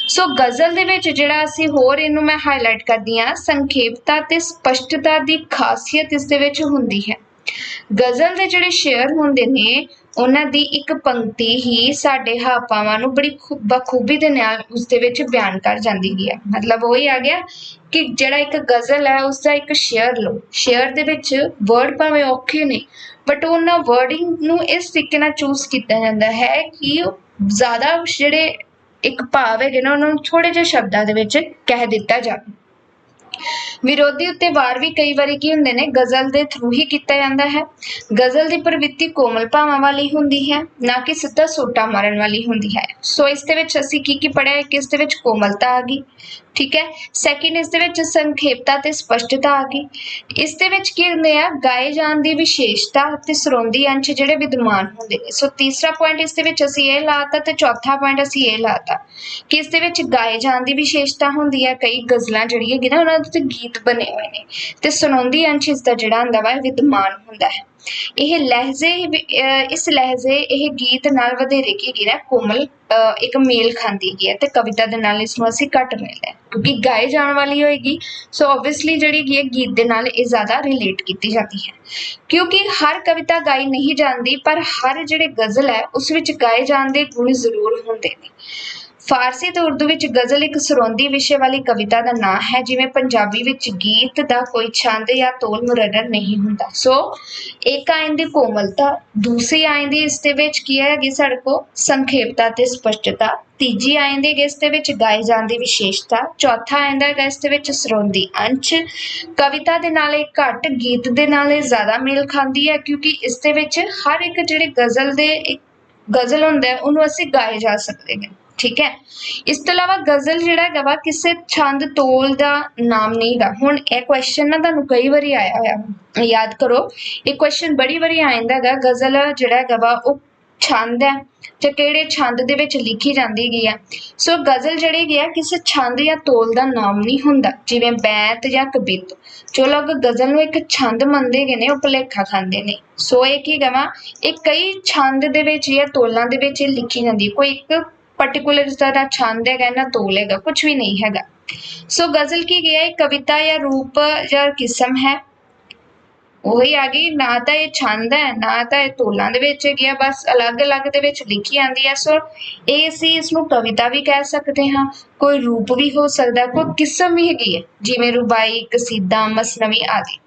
ਸੋ ਗਜ਼ਲ ਦੇ ਵਿੱਚ ਜਿਹੜਾ ਅਸੀਂ ਹੋਰ ਇਹਨੂੰ ਮੈਂ ਹਾਈਲਾਈਟ ਕਰਦੀ ਹਾਂ, ਸੰਖੇਪਤਾ ਤੇ ਸਪਸ਼ਟਤਾ ਦੀ ਖਾਸੀਅਤ ਇਸ ਦੇ ਵਿੱਚ ਹੁੰਦੀ ਹੈ। ਗਜ਼ਲ ਦੇ ਜਿਹੜੇ ਸ਼ੇਅਰ ਹੁੰਦੇ ਨੇ, ਉਹਨਾਂ ਦੀ ਇੱਕ ਪੰਕਤੀ ਹੀ ਸਾਡੇ ਹਾਵਾਂ ਨੂੰ ਬੜੀ ਬਖੂਬੀ ਦੇ ਨਾਲ ਉਸ ਦੇ ਵਿੱਚ ਬਿਆਨ ਕਰ ਜਾਂਦੀ ਹੈ। ਮਤਲਬ ਉਹੀ ਆ ਗਿਆ ਕਿ ਜਿਹੜਾ ਇੱਕ ਗਜ਼ਲ ਹੈ ਉਸ ਦਾ ਇੱਕ ਸ਼ੇਅਰ ਲਓ। ਸ਼ੇਅਰ ਦੇ ਵਿੱਚ ਵਰਡ ਭਾਵੇਂ ਔਖੇ ਨੇ ਬਟ ਉਹਨਾਂ ਵਰਡਿੰਗ ਨੂੰ ਇਸ ਤਰੀਕੇ ਨਾਲ ਚੂਜ਼ ਕੀਤਾ ਜਾਂਦਾ ਹੈ ਕਿ ਜ਼ਿਆਦਾ ਜਿਹੜੇ ਇੱਕ ਭਾਵ ਹੈਗੇ ਨਾ, ਉਹਨਾਂ ਨੂੰ ਥੋੜੇ ਜਿਹੇ ਸ਼ਬਦਾਂ ਦੇ ਵਿੱਚ ਕਹਿ ਦਿੱਤਾ ਜਾਵੇ। ਵਿਰੋਧੀ ਉੱਤੇ ਵਾਰ ਵੀ ਕਈ ਵਾਰੀ ਕੀ ਹੁੰਦੇ ਨੇ, ਗਜ਼ਲ ਦੇ ਥਰੂ ਹੀ ਕੀਤਾ ਜਾਂਦਾ ਹੈ। ਗਜ਼ਲ ਦੀ ਪ੍ਰਵਿਰਤੀ ਕੋਮਲ ਭਾਵਾਂ ਵਾਲੀ ਹੁੰਦੀ ਹੈ, ਨਾ ਕਿ ਸਿੱਧਾ ਸੋਟਾ ਮਾਰਨ ਵਾਲੀ ਹੁੰਦੀ ਹੈ। ਸੋ ਇਸ ਦੇ ਵਿੱਚ ਅਸੀਂ ਕੀ ਕੀ ਪੜਿਆ ਕਿ ਇਸ ਦੇ ਵਿੱਚ ਕੋਮਲਤਾ ਆ ਗਈ। ਠੀਕ ਹੈ। ਸੈਕਿੰਡ ਇਸ ਦੇ ਵਿੱਚ ਸੰਖੇਪਤਾ ਤੇ ਸਪਸ਼ਟਤਾ ਆ ਗਈ। ਇਸ ਦੇ ਵਿੱਚ ਕੀ ਹੁੰਦੇ ਆ? ਗਾਏ ਜਾਣ ਦੀ ਵਿਸ਼ੇਸ਼ਤਾ ਤੇ ਸਰੋਂਦੀ ਅੰਸ਼ ਜਿਹੜੇ ਵਿਦਮਾਨ ਹੁੰਦੇ। ਨੇ ਸੋ ਤੀਸਰਾ ਪੁਆਇੰਟ ਇਸ ਦੇ ਵਿੱਚ ਅਸੀਂ ਇਹ ਲਾਤਾ ਤੇ ਚੌਥਾ ਪੁਆਇੰਟ ਅਸੀਂ ਇਹ ਲਾਤਾ ਕਿ ਇਸ ਦੇ ਵਿੱਚ ਗਾਏ ਜਾਣ ਦੀ ਵਿਸ਼ੇਸ਼ਤਾ ਹੁੰਦੀ ਹੈ ਕਈ ਗਜ਼ਲਾਂ ਜਿਹੜੀ ਹੈਗੀ ਨਾ, ਉਹਨਾਂ ਦੇ ਉੱਤੇ ਗੀਤ ਬਣੇ ਹੋਏ ਨੇ। ਤੇ ਸਰੋਂਦੀ ਅੰਸ਼ ਇਸ ਦਾ ਜਿਹੜਾ ਹੁੰਦਾ ਵਾ, ਇਹ ਵਿਦਮਾਨ ਹੁੰਦਾ ਹੈ। ਇਹ ਲਹਿਜ਼ੇ ਵੀ- ਅਹ ਇਸ ਲਹਿਜ਼ੇ ਇਹ ਗੀਤ ਨਾਲ ਵਧੇਰੇ ਕੀ ਹੈਗੀ ਨਾ ਕੋਮਲ, ਅਹ ਇੱਕ ਮੇਲ ਖਾਂਦੀ ਹੈਗੀ ਹੈ ਤੇ ਕਵਿਤਾ ਦੇ ਨਾਲ ਇਸ ਨੂੰ ਅਸੀਂ ਘੱਟ ਮਿਲਦਾ ਹੈ ਕਿਉਂਕਿ ਗਾਏ ਜਾਣ ਵਾਲੀ ਹੋਏਗੀ। ਸੋ ਆਬਵੀਅਸਲੀ ਜਿਹੜੀ ਹੈਗੀ ਹੈ, ਗੀਤ ਦੇ ਨਾਲ ਇਹ ਜ਼ਿਆਦਾ ਰਿਲੇਟ ਕੀਤੀ ਜਾਂਦੀ ਹੈ। ਕਿਉਂਕਿ ਹਰ ਕਵਿਤਾ ਗਾਈ ਨਹੀਂ ਜਾਂਦੀ, ਪਰ ਹਰ ਜਿਹੜੇ ਗਜ਼ਲ ਹੈ, ਉਸ ਵਿੱਚ ਗਾਏ ਜਾਣ ਦੇ ਗੁਣ ਜ਼ਰੂਰ ਹੁੰਦੇ ਨੇ। ਫਾਰਸੀ ਤੇ ਉਰਦੂ ਵਿੱਚ ਗਜ਼ਲ ਇੱਕ ਸਰੋਂਦੀ ਵਿਸ਼ੇ ਵਾਲੀ ਕਵਿਤਾ ਦਾ ਨਾਂ ਹੈ, ਜਿਵੇਂ ਪੰਜਾਬੀ ਵਿੱਚ ਗੀਤ ਦਾ ਕੋਈ ਛੰਦ ਜਾਂ ਤੋਲ ਮੁਰੰਨਰ ਨਹੀਂ ਹੁੰਦਾ। ਸੋ, ਇੱਕ ਆਇੰਦੀ ਕੋਮਲਤਾ, ਦੂਸਰੀ ਆਇੰਦੀ ਇਸ ਦੇ ਵਿੱਚ ਕੀ ਹੈਗੀ ਸਾਡੇ ਕੋਲ? ਸੰਖੇਪਤਾ ਤੇ ਸਪਸ਼ਟਤਾ, ਤੀਜੀ ਆਇੰਦੀ ਹੈਗੀ ਇਸ ਦੇ ਵਿੱਚ ਗਾਏ ਜਾਣ ਦੀ ਵਿਸ਼ੇਸ਼ਤਾ, ਚੌਥਾ ਆਇੰਦਾ ਹੈਗਾ ਇਸ ਦੇ ਵਿੱਚ ਸਰੋਂਦੀ ਅੰਸ਼। ਕਵਿਤਾ ਦੇ ਨਾਲ ਇਹ ਘੱਟ, ਗੀਤ ਦੇ ਨਾਲ ਇਹ ਜ਼ਿਆਦਾ ਮੇਲ ਖਾਂਦੀ ਹੈ, ਕਿਉਂਕਿ ਇਸ ਦੇ ਵਿੱਚ ਹਰ ਇੱਕ ਜਿਹੜੇ ਗਜ਼ਲ ਦੇ ਗਜ਼ਲ ਹੁੰਦਾ ਉਹਨੂੰ ਅਸੀਂ ਗਾਏ ਜਾ ਸਕਦੇ ਹਾਂ ਠੀਕ ਹੈ। ਇਸ ਤੋਂ ਇਲਾਵਾ ਗਜ਼ਲ ਜਿਹੜਾ ਹੈਗਾ ਵਾ, ਕਿਸੇ ਛੰਦ ਤੋਲ ਦਾ ਨਾਮ ਨਹੀਂ ਗਾ। ਹੁਣ ਇਹ ਕੁਐਸਚਨ ਨਾ ਤੁਹਾਨੂੰ ਕਈ ਵਾਰੀ ਆਇਆ ਹੋਇਆ, ਯਾਦ ਕਰੋ। ਇਹ ਕੁਐਸਚਨ ਬੜੀ ਵਾਰੀ ਆਇੰਦਾ ਹੈਗਾ। ਗਜ਼ਲ ਜਿਹੜਾ ਹੈਗਾ ਉਹ ਛੰਦ ਹੈ ਤੇ ਕਿਹੜੇ ਛੰਦ ਦੇ ਵਿੱਚ ਲਿਖੀ ਜਾਂਦੀ ਗਈ ਆ। ਸੋ ਗਜ਼ਲ ਜਿਹੜੀ ਹੈਗੀ ਆ, ਕਿਸੇ ਛੰਦ ਜਾਂ ਤੋਲ ਦਾ ਨਾਮ ਨਹੀਂ ਹੁੰਦਾ। ਜਿਵੇਂ ਬੈਤ ਜਾਂ ਕਬਿਤ। ਜੋ ਲੋਕ ਗਜ਼ਲ ਨੂੰ ਇੱਕ ਛੰਦ ਮੰਨਦੇ ਗਏ ਨੇ ਉਹ ਭੁਲੇਖਾ ਖਾਂਦੇ ਨੇ। ਸੋ ਇਹ ਕੀ ਗਵਾ ਇਹ ਕਈ ਛੰਦ ਦੇ ਵਿੱਚ ਜਾਂ ਤੋਲਾਂ ਦੇ ਵਿੱਚ ਇਹ ਲਿਖੀ ਜਾਂਦੀ ਕੋਈ ਇੱਕ ਪਾਰਟਿਕੂਲਰ ਇਸ ਦਾ ਛੰਦ ਹੈਗਾ ਨਾ ਤੋਲ ਹੈਗਾ ਕੁਝ ਵੀ ਨਹੀਂ ਸੋ ਗਜ਼ਲ ਕੀ ਗਿਆ, ਇਹ ਕਵਿਤਾ ਜਾਂ ਰੂਪ ਜਾਂ ਕਿਸਮ ਹੈ। ਉਹੀ ਆ ਗਈ, ਨਾ ਤਾਂ ਇਹ ਛੰਦ ਹੈ, ਨਾ ਤਾਂ ਇਹ ਤੋਲਾਂ ਦੇ ਵਿੱਚ ਹੈਗੀ ਬਸ ਅਲੱਗ-ਅਲੱਗ ਦੇ ਵਿੱਚ ਲਿਖੀ ਆਂਦੀ ਹੈ ਸੋ ਇਹ ਸੀ ਇਸ ਨੂੰ ਕਵਿਤਾ ਵੀ ਕਹਿ ਸਕਦੇ ਹਾਂ, ਕੋਈ ਰੂਪ ਵੀ ਹੋ ਸਕਦਾ, ਕੋਈ ਕਿਸਮ ਵੀ ਹੈਗੀ ਹੈ ਜਿਵੇਂ ਰੁਬਾਈ, ਕਸੀਦਾ, ਮਸਨਵੀ ਆਦਿ।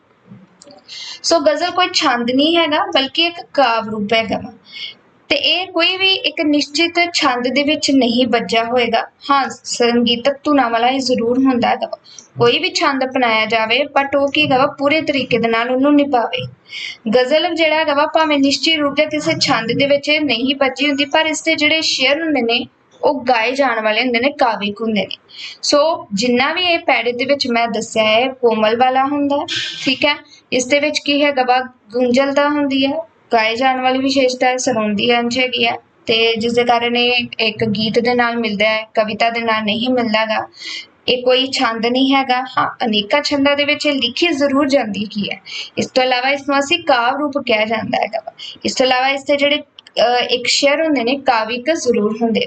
ਸੋ ਗਜ਼ਲ ਕੋਈ ਛੰਦ ਨਹੀਂ ਹੈਗਾ, ਬਲਕਿ ਇੱਕ ਕਾਵ ਰੂਪ ਹੈਗਾ ਵਾ। ਤੇ ਇਹ ਕੋਈ ਵੀ ਇੱਕ ਨਿਸ਼ਚਿਤ ਛੰਦ ਦੇ ਵਿੱਚ ਨਹੀਂ ਬੱਜਾ ਹੋਏਗਾ। ਹਾਂ ਸੰਗੀਤਕ ਧੁਨਾਂ ਵਾਲਾ ਇਹ ਜ਼ਰੂਰ ਹੁੰਦਾ ਹੈਗਾ ਵਾ। ਕੋਈ ਵੀ ਛੰਦ ਅਪਣਾਇਆ ਜਾਵੇ ਬਟ ਉਹ ਕੀ ਹੈਗਾ ਵਾ, ਪੂਰੇ ਤਰੀਕੇ ਦੇ ਨਾਲ ਉਹਨੂੰ ਨਿਭਾਵੇ। ਗਜ਼ਲ ਜਿਹੜਾ ਹੈਗਾ ਵਾ, ਭਾਵੇਂ ਨਿਸ਼ਚਿਤ ਰੂਪ ਦੇ ਕਿਸੇ ਛੰਦ ਦੇ ਵਿੱਚ ਨਹੀਂ ਬੱਜੀ ਹੁੰਦੀ, ਪਰ ਇਸ ਦੇ ਜਿਹੜੇ ਸ਼ੇਅਰ ਹੁੰਦੇ ਨੇ, ਉਹ ਗਾਏ ਜਾਣ ਵਾਲੇ ਹੁੰਦੇ ਨੇ, ਕਾਵਿਕ ਹੁੰਦੇ ਨੇ। ਸੋ ਜਿੰਨਾ ਵੀ ਇਹ ਪੈੜੇ ਦੇ ਵਿੱਚ ਮੈਂ ਦੱਸਿਆ ਹੈ, ਕੋਮਲ ਵਾਲਾ ਹੁੰਦਾ, ਠੀਕ ਹੈ? ਇਸ ਦੇ ਵਿੱਚ ਕੀ ਹੈਗਾ ਵਾ, ਗੁੰਝਲਤਾ ਹੁੰਦੀ ਹੈ ਗਾਏ ਜਾਣ ਵਾਲੀ ਵਿਸ਼ੇਸ਼ਤਾ ਸਰੋਂਦੀ ਸਰੌਂਦੀ ਅੰਸ਼ ਹੈਗੀ ਹੈ ਤੇ ਜਿਸ ਦੇ ਕਾਰਨ ਇਹ ਇੱਕ ਗੀਤ ਦੇ ਨਾਲ ਮਿਲਦਾ ਹੈ ਕਵਿਤਾ ਦੇ ਨਾਲ ਨਹੀਂ ਮਿਲਦਾਗਾ। ਇਹ ਕੋਈ ਛੰਦ ਨਹੀਂ ਹੈਗਾ। ਹਾਂ ਅਨੇਕਾਂ ਛੰਦਾਂ ਦੇ ਵਿੱਚ ਇਹ ਲਿਖੀ ਜ਼ਰੂਰ ਜਾਂਦੀ ਕੀ ਹੈ। ਇਸ ਤੋਂ ਇਲਾਵਾ ਇਸ ਨੂੰ ਅਸੀਂ ਕਾਵ ਰੂਪ ਕਿਹਾ ਜਾਂਦਾ ਹੈਗਾ ਵਾ। ਇਸ ਤੋਂ ਇਲਾਵਾ ਇਸ ਦੇ ਜਿਹੜੇ ਅਹ, ਇੱਕ ਸ਼ੇਅਰ ਹੁੰਦੇ ਨੇ ਕਾਵਿਕ ਜ਼ਰੂਰ ਹੁੰਦੇ।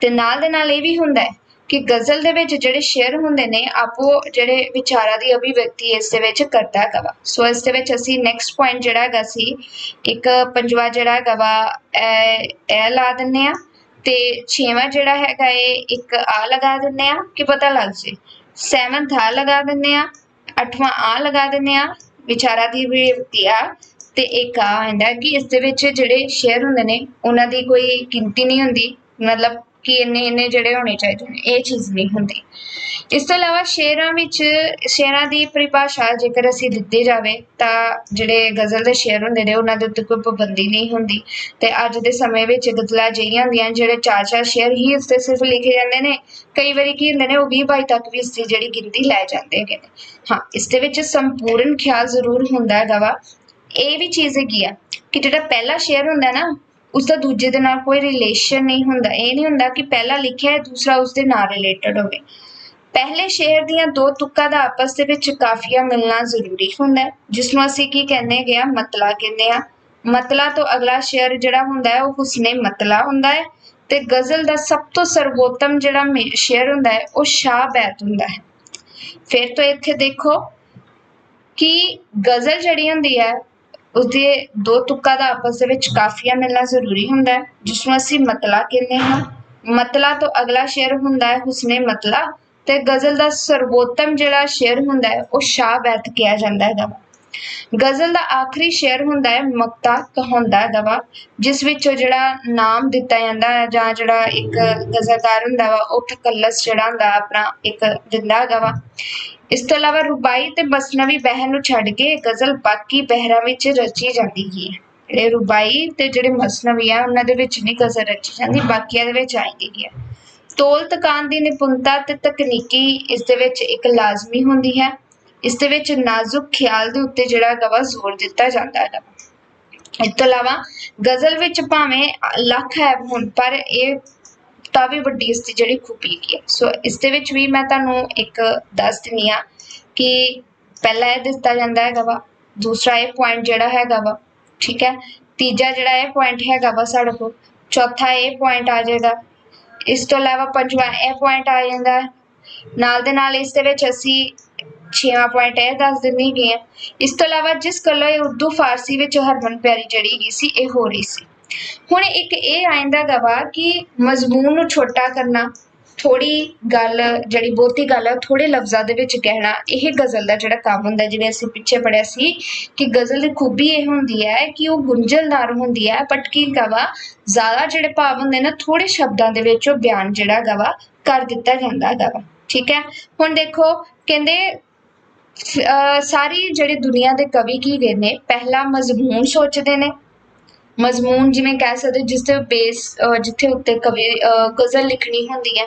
ਤੇ ਨਾਲ ਦੇ ਨਾਲ ਇਹ ਵੀ ਹੁੰਦਾ ਹੈ ਕਿ ਗਜ਼ਲ ਦੇ ਵਿੱਚ ਜਿਹੜੇ ਸ਼ੇਅਰ ਹੁੰਦੇ ਨੇ, ਆਪੋ ਜਿਹੜੇ ਵਿਚਾਰਾਂ ਦੀ ਅਭਿਵਿਅਕਤੀ ਇਸ ਦੇ ਵਿੱਚ ਕਰਦਾ ਹੈਗਾ ਵਾ। ਸੋ ਇਸ ਦੇ ਵਿੱਚ ਅਸੀਂ ਨੈਕਸਟ ਪੁਆਇੰਟ ਜਿਹੜਾ ਹੈਗਾ ਸੀ, ਇੱਕ ਪੰਜਵਾਂ ਜਿਹੜਾ ਹੈਗਾ ਵਾ, ਇਹ ਲਾ ਦਿੰਨੇ ਆ ਤੇ ਛੇਵਾਂ ਜਿਹੜਾ ਹੈਗਾ ਇਹ ਇੱਕ ਆ ਲਗਾ ਦਿੰਨੇ ਆ ਕਿ ਪਤਾ ਲੱਗ ਜੇ। ਸੈਵਨਥ ਆ ਲਗਾ ਦਿੰਨੇ ਆ ਅੱਠਵਾਂ ਆ ਲਗਾ ਦਿੰਨੇ ਆ ਵਿਚਾਰਾਂ ਦੀ ਅਭਿਵਿਅਕਤੀ ਆ। ਤੇ ਇੱਕ ਆ ਆਂਦਾ ਕਿ ਇਸ ਦੇ ਵਿੱਚ ਜਿਹੜੇ ਸ਼ੇਅਰ ਹੁੰਦੇ ਨੇ, ਉਹਨਾਂ ਦੀ ਕੋਈ ਗਿਣਤੀ ਨਹੀਂ ਹੁੰਦੀ। ਮਤਲਬ ਕਿ ਇੰਨੇ ਇੰਨੇ ਜਿਹੜੇ ਹੋਣੇ ਚਾਹੀਦੇ ਨੇ, ਇਹ ਚੀਜ਼ ਨਹੀਂ ਹੁੰਦੀ। ਇਸ ਤੋਂ ਇਲਾਵਾ ਸ਼ੇਰਾਂ ਵਿੱਚ, ਸ਼ੇਰਾਂ ਦੀ ਪਰਿਭਾਸ਼ਾ ਜੇਕਰ ਅਸੀਂ ਦਿੱਤੀ ਜਾਵੇ, ਤਾਂ ਜਿਹੜੇ ਗਜ਼ਲ ਦੇ ਸ਼ੇਰ ਹੁੰਦੇ ਨੇ, ਉਹਨਾਂ ਦੇ ਉੱਤੇ ਕੋਈ ਪਾਬੰਦੀ ਨਹੀਂ ਹੁੰਦੀ। ਤੇ ਅੱਜ ਦੇ ਸਮੇਂ ਵਿੱਚ ਗਜ਼ਲਾਂ ਅਜਿਹੀਆਂ ਹੁੰਦੀਆਂ ਜਿਹੜੇ ਚਾਰ ਚਾਰ ਸ਼ੇਰ ਹੀ ਇਸ ਤੇ ਸਿਰਫ ਲਿਖੇ ਜਾਂਦੇ ਨੇ। ਕਈ ਵਾਰੀ ਕੀ ਹੁੰਦੇ ਨੇ, ਉਹ 20 ਬਾਈ ਤੱਕ ਵੀ ਇਸ ਦੀ ਜਿਹੜੀ ਗਿਣਤੀ ਲੈ ਜਾਂਦੇ ਹੈਗੇ ਨੇ। ਹਾਂ, ਇਸ ਦੇ ਵਿੱਚ ਸੰਪੂਰਨ ਖਿਆਲ ਜ਼ਰੂਰ ਹੁੰਦਾ ਹੈਗਾ ਵਾ। ਇਹ ਵੀ ਚੀਜ਼ ਹੈਗੀ ਆ ਕਿ ਜਿਹੜਾ ਪਹਿਲਾ ਸ਼ੇਅਰ ਹੁੰਦਾ ਨਾ ਉਸ ਦਾ ਦੂਜੇ ਦੇ ਨਾਲ ਕੋਈ ਰਿਲੇਸ਼ਨ ਨਹੀਂ ਹੁੰਦਾ। ਇਹ ਨਹੀਂ ਹੁੰਦਾ ਕਿ ਪਹਿਲਾ ਲਿਖਿਆ ਹੈ, ਦੂਸਰਾ ਉਸ ਦੇ ਨਾਲ ਰਿਲੇਟਡ ਹੋਵੇ। ਪਹਿਲੇ ਸ਼ੇਅਰ ਦੀਆਂ ਦੋ ਤੁਕਾਂ ਦਾ ਆਪਸ ਦੇ ਵਿੱਚ ਕਾਫੀਆ ਮਿਲਣਾ ਜ਼ਰੂਰੀ ਹੁੰਦਾ ਹੈ ਜਿਸ ਨੂੰ ਅਸੀਂ ਕੀ ਕਹਿੰਦੇ ਗਿਆ ਮਤਲਾ ਕਹਿੰਦੇ ਆ। ਮਤਲਾ ਤੋਂ ਅਗਲਾ ਸ਼ੇਅਰ ਜਿਹੜਾ ਹੁੰਦਾ ਹੈ, ਉਹ ਹੁਸਨੇ ਮਤਲਾ ਹੁੰਦਾ ਹੈ ਤੇ ਗਜ਼ਲ ਦਾ ਸਭ ਤੋਂ ਸਰਵੋਤਮ ਜਿਹੜਾ ਮੇ- ਸ਼ੇਰ ਹੁੰਦਾ ਹੈ, ਉਹ ਸ਼ਾਹ ਬੈਤ ਹੁੰਦਾ ਹੈ। ਫਿਰ ਤੋਂ ਇੱਥੇ ਦੇਖੋ ਕਿ ਗਜ਼ਲ ਜਿਹੜੀ ਹੁੰਦੀ ਹੈ ਉਸਦੇ ਦੋ ਤੁਕਾਂ ਦਾ ਆਪਸ ਦੇ ਵਿੱਚ ਕਾਫੀਆ ਮਿਲਣਾ ਜ਼ਰੂਰੀ ਹੁੰਦਾ ਹੈ, ਜਿਸ ਨੂੰ ਅਸੀਂ ਮਤਲਾ ਕਹਿੰਦੇ ਹਾਂ ਮਤਲਾ ਤੋਂ ਅਗਲਾ ਸ਼ੇਰ ਹੁੰਦਾ ਹੈ ਹੁਸਨੇ ਮਤਲਾ ਤੇ ਗਜ਼ਲ ਦਾ ਸਰਵੋਤਮ ਜਿਹੜਾ ਸ਼ੇਰ ਹੁੰਦਾ ਹੈ, ਉਹ ਸ਼ਾਹ ਬੈਤ ਕਿਹਾ ਜਾਂਦਾ ਹੈਗਾ ਵਾ। ਗਜ਼ਲ ਦਾ ਆਖਰੀ ਸ਼ੇਰ ਹੁੰਦਾ ਹੈ, ਮਕਤਾ ਕਹਾਉਂਦਾ ਹੈਗਾ ਵਾ ਜਿਸ ਵਿੱਚ ਜਿਹੜਾ ਨਾਮ ਦਿੱਤਾ ਜਾਂਦਾ ਹੈ ਜਾਂ ਜਿਹੜਾ ਇੱਕ ਗਜ਼ਲਕਾਰ ਹੁੰਦਾ ਵਾ, ਉਹ ਤਕੱਲਸ ਜਿਹੜਾ ਹੁੰਦਾ ਆਪਣਾ ਇੱਕ ਦਿੰਦਾ ਹੈਗਾ ਵਾ ਇਸ ਤੋਂ ਇਲਾਵਾ ਰੁਬਾਈ ਤੇ ਮਸਨਵੀ ਬਹਿਨ ਨੂੰ ਛੱਡ ਕੇ ਗਜ਼ਲ ਬਾਕੀ ਬਹਿਰਾਂ ਵਿੱਚ ਰਚੀ ਜਾਂਦੀ ਹੈ। ਜਿਹੜੇ ਰੁਬਾਈ ਤੇ ਜਿਹੜੇ ਮਸਨਵੀ ਆ, ਉਹਨਾਂ ਦੇ ਵਿੱਚ ਨਹੀਂ ਗਜ਼ਲ ਰਚੀ ਜਾਂਦੀ, ਬਾਕੀਆਂ ਦੇ ਵਿੱਚ ਆਏਗੀ ਹੈ। ਤੋਲ ਤਕਾਨ ਦੀ ਨਿਪੁੰਨਤਾ ਤੇ ਤਕਨੀਕੀ ਇਸ ਦੇ ਵਿੱਚ ਇੱਕ ਲਾਜ਼ਮੀ ਹੁੰਦੀ ਹੈ। ਇਸ ਦੇ ਵਿੱਚ ਨਾਜ਼ੁਕ ਖਿਆਲ ਦੇ ਉੱਤੇ ਜਿਹੜਾ ਗਵਾ ਜ਼ੋਰ ਦਿੱਤਾ ਜਾਂਦਾ ਹੈ ਇਸ ਤੋਂ ਇਲਾਵਾ ਗਜ਼ਲ ਵਿੱਚ ਭਾਵੇਂ ਲੱਖ ਹੈ ਹੋਣ, ਪਰ ਇਹ ਤਾਂ ਵੀ ਵੱਡੀ ਇਸ ਦੀ ਜਿਹੜੀ ਖੂਬੀ ਹੈਗੀ ਹੈ ਸੋ ਇਸ ਦੇ ਵਿੱਚ ਵੀ ਮੈਂ ਤੁਹਾਨੂੰ ਇੱਕ ਦੱਸ ਦਿੰਨੀ ਆ ਕਿ ਪਹਿਲਾ ਇਹ ਦਿੱਤਾ ਜਾਂਦਾ ਹੈਗਾ ਵਾ, ਦੂਸਰਾ ਇਹ ਪੁਆਇੰਟ ਜਿਹੜਾ ਹੈਗਾ ਵਾ, ਠੀਕ ਹੈ? ਤੀਜਾ ਜਿਹੜਾ ਇਹ ਪੁਆਇੰਟ ਹੈਗਾ ਵਾ ਸਾਡੇ ਕੋਲ, ਚੌਥਾ ਇਹ ਪੁਆਇੰਟ ਆ ਜਾਏਗਾ। ਇਸ ਤੋਂ ਇਲਾਵਾ ਪੰਜਵਾਂ ਇਹ ਪੁਆਇੰਟ ਆ ਜਾਂਦਾ। ਨਾਲ ਦੇ ਨਾਲ ਇਸ ਦੇ ਵਿੱਚ ਅਸੀਂ ਛੇਵਾਂ ਪੁਆਇੰਟ ਇਹ ਦੱਸ ਦਿੰਨੀ ਗਏ ਆ। ਇਸ ਤੋਂ ਇਲਾਵਾ ਜਿਸ ਕਲਾ ਇਹ ਉਰਦੂ, ਫਾਰਸੀ ਵਿੱਚ ਹਰਮਨ ਪਿਆਰੀ ਜਿਹੜੀ ਗਈ ਸੀ, ਇਹ ਹੋ ਰਹੀ ਸੀ। ਹੁਣ ਇੱਕ ਇਹ ਆਇੰਦਾ ਗਵਾ ਕਿ ਮਜ਼ਮੂਨ ਨੂੰ ਛੋਟਾ ਕਰਨਾ ਥੋੜੀ ਗੱਲ, ਜਿਹੜੀ ਬਹੁਤੀ ਗੱਲ ਹੈ ਥੋੜੇ ਲਫ਼ਜ਼ਾਂ ਦੇ ਵਿੱਚ ਕਹਿਣਾ, ਇਹ ਗਜ਼ਲ ਦਾ ਜਿਹੜਾ ਕੰਮ ਹੁੰਦਾ, ਜਿਵੇਂ ਅਸੀਂ ਪਿੱਛੇ ਪੜਿਆ ਸੀ ਕਿ ਗਜ਼ਲ ਦੀ ਖੂਬੀ ਇਹ ਹੁੰਦੀ ਹੈ ਕਿ ਉਹ ਗੁੰਝਲਦਾਰ ਹੁੰਦੀ ਹੈ ਬਟ ਕੀ ਗਵਾ ਜ਼ਿਆਦਾ ਜਿਹੜੇ ਭਾਵ ਹੁੰਦੇ ਨਾ ਥੋੜੇ ਸ਼ਬਦਾਂ ਦੇ ਵਿੱਚ ਉਹ ਬਿਆਨ ਜਿਹੜਾ ਗਵਾ ਕਰ ਦਿੱਤਾ ਜਾਂਦਾ ਹੈਗਾ ਵਾ, ਠੀਕ ਹੈ? ਹੁਣ ਦੇਖੋ, ਕਹਿੰਦੇ, ਅਹ ਸਾਰੀ ਜਿਹੜੀ ਦੁਨੀਆ ਦੇ ਕਵੀ ਕੀ ਗਏ ਨੇ, ਪਹਿਲਾ ਮਜ਼ਮੂਨ ਸੋਚਦੇ ਨੇ ਮਜ਼ਮੂਨ ਜਿਵੇਂ ਕਹਿ ਸਕਦੇ ਜਿਸ ਤੇ ਬੇਸ ਜਿੱਥੇ ਉੱਤੇ ਕਵੀ ਗਜ਼ਲ ਲਿਖਣੀ ਹੁੰਦੀ ਹੈ,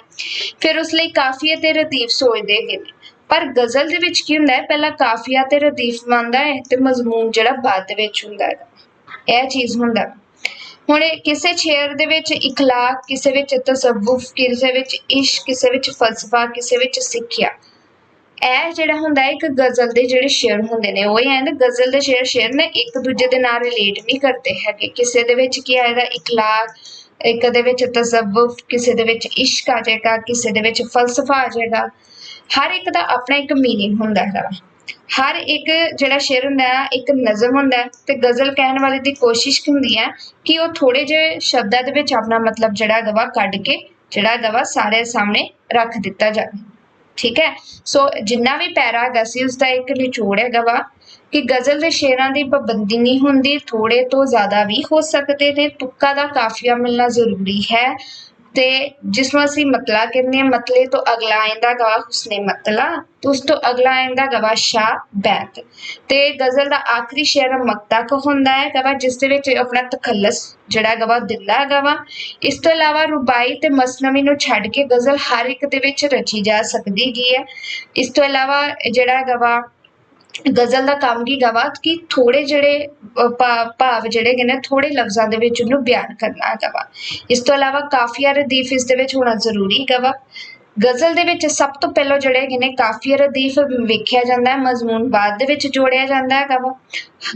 ਫਿਰ ਉਸ ਲਈ ਕਾਫੀਆ ਤੇ ਰਦੀਫ ਸੋਚਦੇ ਹੈਗੇ ਨੇ। ਪਰ ਗਜ਼ਲ ਦੇ ਵਿੱਚ ਕੀ ਹੁੰਦਾ ਹੈ? ਪਹਿਲਾਂ ਕਾਫੀਆ ਤੇ ਰਦੀਫ ਬਣਦਾ ਹੈ ਤੇ ਮਜ਼ਮੂਨ ਜਿਹੜਾ ਬਾਅਦ ਦੇ ਵਿੱਚ ਹੁੰਦਾ ਹੈ। ਇਹ ਚੀਜ਼ ਹੁੰਦਾ। ਹੁਣ ਕਿਸੇ ਸ਼ੇਰ ਦੇ ਵਿੱਚ ਇਖਲਾਕ, ਕਿਸੇ ਵਿੱਚ ਤਸੱਵੁਫ, ਕਿਸੇ ਵਿੱਚ ਇਸ਼ਕ, ਕਿਸੇ ਵਿੱਚ ਫਲਸਫਾ, ਕਿਸੇ ਵਿੱਚ ਸਿੱਖਿਆ ਇਹ ਜਿਹੜਾ ਹੁੰਦਾ ਹੈ ਇੱਕ ਗਜ਼ਲ ਦੇ ਜਿਹੜੇ ਸ਼ੇਰ ਹੁੰਦੇ ਨੇ, ਉਹ ਹੀ ਐਂ ਗਜ਼ਲ ਦੇ ਸ਼ੇਅਰ ਸ਼ੇਰ ਨੇ ਇੱਕ ਦੂਜੇ ਦੇ ਨਾਲ ਰਿਲੇਟ ਨਹੀਂ ਕਰਦੇ ਹੈਗੇ। ਕਿਸੇ ਦੇ ਵਿੱਚ ਕੀ ਆਏਗਾ ਇਖਲਾਕ, ਇੱਕ ਦੇ ਵਿੱਚ ਤਸੱਵੁਫ ਕਿਸੇ ਦੇ ਵਿੱਚ ਇਸ਼ਕ ਆ ਜਾਏਗਾ, ਕਿਸੇ ਦੇ ਵਿੱਚ ਫਲਸਫਾ ਆ ਜਾਏਗਾ। ਹਰ ਇੱਕ ਦਾ ਆਪਣਾ ਇੱਕ ਮੀਨਿੰਗ ਹੁੰਦਾ ਹੈਗਾ। ਹਰ ਇੱਕ ਜਿਹੜਾ ਸ਼ੇਰ ਹੁੰਦਾ ਹੈ ਇੱਕ ਨਜ਼ਮ ਹੁੰਦਾ ਹੈ ਤੇ ਗਜ਼ਲ ਕਹਿਣ ਵਾਲੇ ਦੀ ਕੋਸ਼ਿਸ਼ ਹੁੰਦੀ ਹੈ ਕਿ ਉਹ ਥੋੜੇ ਜਿਹੇ ਸ਼ਬਦਾਂ ਦੇ ਵਿੱਚ ਆਪਣਾ ਮਤਲਬ ਜਿਹੜਾ ਗਵਾ ਕੱਢ ਕੇ, ਜਿਹੜਾ ਗਵਾ ਸਾਰੇ ਸਾਹਮਣੇ ਰੱਖ ਦਿੱਤਾ ਜਾਵੇ। ਠੀਕ ਹੈ? ਸੋ ਜਿੰਨਾ ਵੀ ਪੈਰਾ ਹੈਗਾ ਸੀ ਉਸ ਦਾ ਇੱਕ ਨਿਚੋੜ ਹੈਗਾ ਵਾ, ਕਿ ਗਜ਼ਲ ਦੇ ਸ਼ੇਰਾਂ ਦੀ ਪਾਬੰਦੀ ਨਹੀਂ ਹੁੰਦੀ ਥੋੜੇ ਤੋਂ ਜ਼ਿਆਦਾ ਵੀ ਹੋ ਸਕਦੇ ਨੇ, ਤੁੱਕਾ ਦਾ ਕਾਫੀਆ ਮਿਲਣਾ ਜ਼ਰੂਰੀ ਹੈ। ਤੇ ਜਿਸ ਨੂੰ ਅਸੀਂ ਮਤਲਾ ਕਹਿੰਦੇ ਹਾਂ, ਮਤਲੇ ਤੋਂ ਅਗਲਾ ਆਇੰਦਾ ਗਵਾ ਹੁਸਨੇ ਮਤਲਾ, ਤੇ ਉਸ ਤੋਂ ਅਗਲਾ ਆਇੰਦਾ ਗਵਾ ਸ਼ਾ ਬੈਤ। ਤੇ ਗਜ਼ਲ ਦਾ ਆਖਰੀ ਸ਼ੇਰ ਮਕਤਾ ਕੋ ਹੁੰਦਾ ਹੈ ਗਵਾ ਜਿਸ ਦੇ ਵਿੱਚ ਆਪਣਾ ਤਖੱਲਸ ਜਿਹੜਾ ਗਵਾ ਦਿੰਦਾ ਗਵਾ ਇਸ ਤੋਂ ਇਲਾਵਾ ਰੁਬਾਈ ਤੇ ਮਸਨਵੀ ਨੂੰ ਛੱਡ ਕੇ ਗਜ਼ਲ ਹਰ ਇੱਕ ਦੇ ਵਿੱਚ ਰਚੀ ਜਾ ਸਕਦੀ ਹੈਗੀ ਹੈ। ਇਸ ਤੋਂ ਇਲਾਵਾ ਜਿਹੜਾ ਗਵਾ ਗਜ਼ਲ ਦਾ ਕੰਮ ਕੀ ਗਵਾ ਕਿ ਥੋੜੇ ਜਿਹੜੇ ਭਾਵ ਜਿਹੜੇ ਹੈਗੇ ਨੇ ਥੋੜੇ ਲਫ਼ਜ਼ਾਂ ਦੇ ਵਿੱਚ ਉਹਨੂੰ ਬਿਆਨ ਕਰਨਾ ਗਵਾ। ਇਸ ਤੋਂ ਇਲਾਵਾ ਕਾਫੀਆ ਰਦੀਫ ਇਸ ਦੇ ਵਿੱਚ ਹੋਣਾ ਜ਼ਰੂਰੀ ਗਵਾ। ਗਜ਼ਲ ਦੇ ਵਿੱਚ ਸਭ ਤੋਂ ਪਹਿਲਾਂ ਜਿਹੜੇ ਹੈਗੇ ਨੇ ਕਾਫੀਆ ਰਦੀਫ ਵੇਖਿਆ ਜਾਂਦਾ ਹੈ, ਮਜ਼ਮੂਨ ਬਾਅਦ ਦੇ ਵਿੱਚ ਜੋੜਿਆ ਜਾਂਦਾ ਹੈ ਗਵਾ।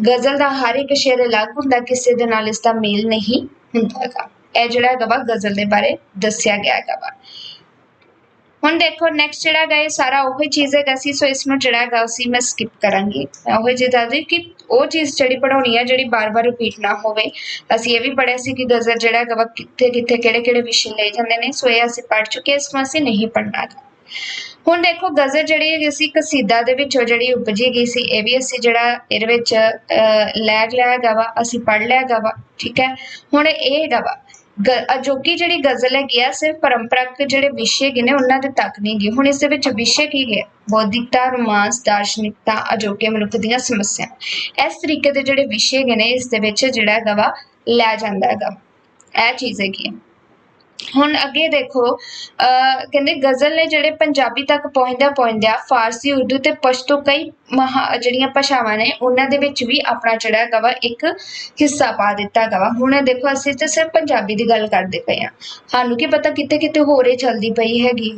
ਗਜ਼ਲ ਦਾ ਹਰ ਇੱਕ ਸ਼ੇਰ ਅਲੱਗ ਹੁੰਦਾ, ਕਿਸੇ ਦੇ ਨਾਲ ਇਸ ਦਾ ਮੇਲ ਨਹੀਂ ਹੁੰਦਾ ਹੈਗਾ ਇਹ ਜਿਹੜਾ ਹੈਗਾ ਵਾ ਗਜ਼ਲ ਦੇ ਬਾਰੇ ਦੱਸਿਆ ਗਿਆ ਹੈਗਾ ਵਾ ਹੁਣ ਦੇਖੋ ਨੈਕਸਟ ਜਿਹੜਾ ਹੈਗਾ ਇਹ ਸਾਰਾ ਉਹੀ ਚੀਜ਼ ਹੈਗਾ ਸੀ ਸੋ ਇਸ ਨੂੰ ਜਿਹੜਾ ਹੈਗਾ ਅਸੀਂ ਮੈਂ ਸਕਿਪ ਕਰਾਂਗੀ। ਮੈਂ ਉਹੀ ਚੀਜ਼ ਕਿ ਉਹ ਚੀਜ਼ ਜਿਹੜੀ ਪੜਾਉਣੀ ਹੈ ਜਿਹੜੀ ਬਾਰ-ਬਾਰ ਰਿਪੀਟ ਨਾ ਹੋਵੇ ਅਸੀਂ ਇਹ ਵੀ ਪੜਿਆ ਸੀ ਕਿ ਗਜ਼ਲ ਜਿਹੜਾ ਹੈਗਾ ਵਾ ਕਿੱਥੇ ਕਿੱਥੇ ਕਿਹੜੇ ਕਿਹੜੇ ਵਿਸ਼ੇ ਲਏ ਜਾਂਦੇ ਨੇ ਸੋ ਇਹ ਅਸੀਂ ਪੜ ਚੁੱਕੇ ਇਸ ਨੂੰ ਅਸੀਂ ਨਹੀਂ ਪੜਨਾ ਹੈਗਾ। ਹੁਣ ਦੇਖੋ ਗਜ਼ਲ ਜਿਹੜੀ ਹੈਗੀ ਸੀ ਕਸੀਦਾ ਦੇ ਵਿੱਚੋਂ ਜਿਹੜੀ ਉਪਜੀ ਗਈ ਸੀ ਇਹ ਵੀ ਅਸੀਂ ਜਿਹੜਾ ਇਹਦੇ ਵਿੱਚ ਅਹ, ਲੈ ਲਿਆ ਹੈਗਾ ਵਾ ਅਸੀਂ ਪੜ ਲਿਆ ਹੈਗਾ ਵਾ ਠੀਕ ਹੈ? ਹੁਣ ਇਹ ਹੈਗਾ ਵਾ ਅਜੋਕੀ ਜਿਹੜੀ ਗਜ਼ਲ ਹੈਗੀ ਆ, ਸਿਰਫ ਪਰੰਪਰਾਗਤ ਜਿਹੜੇ ਵਿਸ਼ੇ ਹੈਗੇ ਨੇ, ਉਹਨਾਂ ਦੇ ਤੱਕ ਨਹੀਂ ਗਏ ਹੁਣ ਇਸ ਦੇ ਵਿੱਚ ਵਿਸ਼ੇ ਕੀ ਹੈ ਬੌਧਿਕਤਾ, ਰੋਮਾਂਸ, ਦਾਰਸ਼ਨਿਕਤਾ, ਅਜੋਕੇ ਮਨੁੱਖ ਦੀਆਂ ਸਮੱਸਿਆ। ਇਸ ਤਰੀਕੇ ਦੇ ਜਿਹੜੇ ਵਿਸ਼ੇ ਹੈਗੇ ਨੇ, ਇਸ ਦੇ ਵਿੱਚ ਜਿਹੜਾ ਹੈਗਾ ਵਾ, ਲੈ ਜਾਂਦਾ ਹੈਗਾ। ਇਹ ਚੀਜ਼ ਹੈਗੀ ਹੈ ਹੁਣ ਅੱਗੇ ਦੇਖੋ, ਅਹ ਕਹਿੰਦੇ ਗਜ਼ਲ ਨੇ ਜਿਹੜੇ ਪੰਜਾਬੀ ਤੱਕ ਪਹੁੰਚਦਿਆਂ ਪਹੁੰਚਦਿਆਂ ਫਾਰਸੀ, ਉਰਦੂ ਤੇ ਪਸ਼ਤੋ ਕਈ ਮਹਾ ਜਿਹੜੀਆਂ ਭਾਸ਼ਾਵਾਂ ਨੇ, ਉਹਨਾਂ ਦੇ ਵਿੱਚ ਵੀ ਆਪਣਾ ਜਿਹੜਾ ਹੈਗਾ ਵਾ ਇੱਕ ਹਿੱਸਾ ਪਾ ਦਿੱਤਾ ਹੈਗਾ ਵਾ। ਹੁਣ ਦੇਖੋ, ਅਸੀਂ ਤਾਂ ਸਿਰਫ ਪੰਜਾਬੀ ਦੀ ਗੱਲ ਕਰਦੇ ਪਏ ਹਾਂ। ਸਾਨੂੰ ਕੀ ਪਤਾ ਕਿਤੇ ਕਿਤੇ ਹੋਰ ਇਹ ਚੱਲਦੀ ਪਈ ਹੈਗੀ।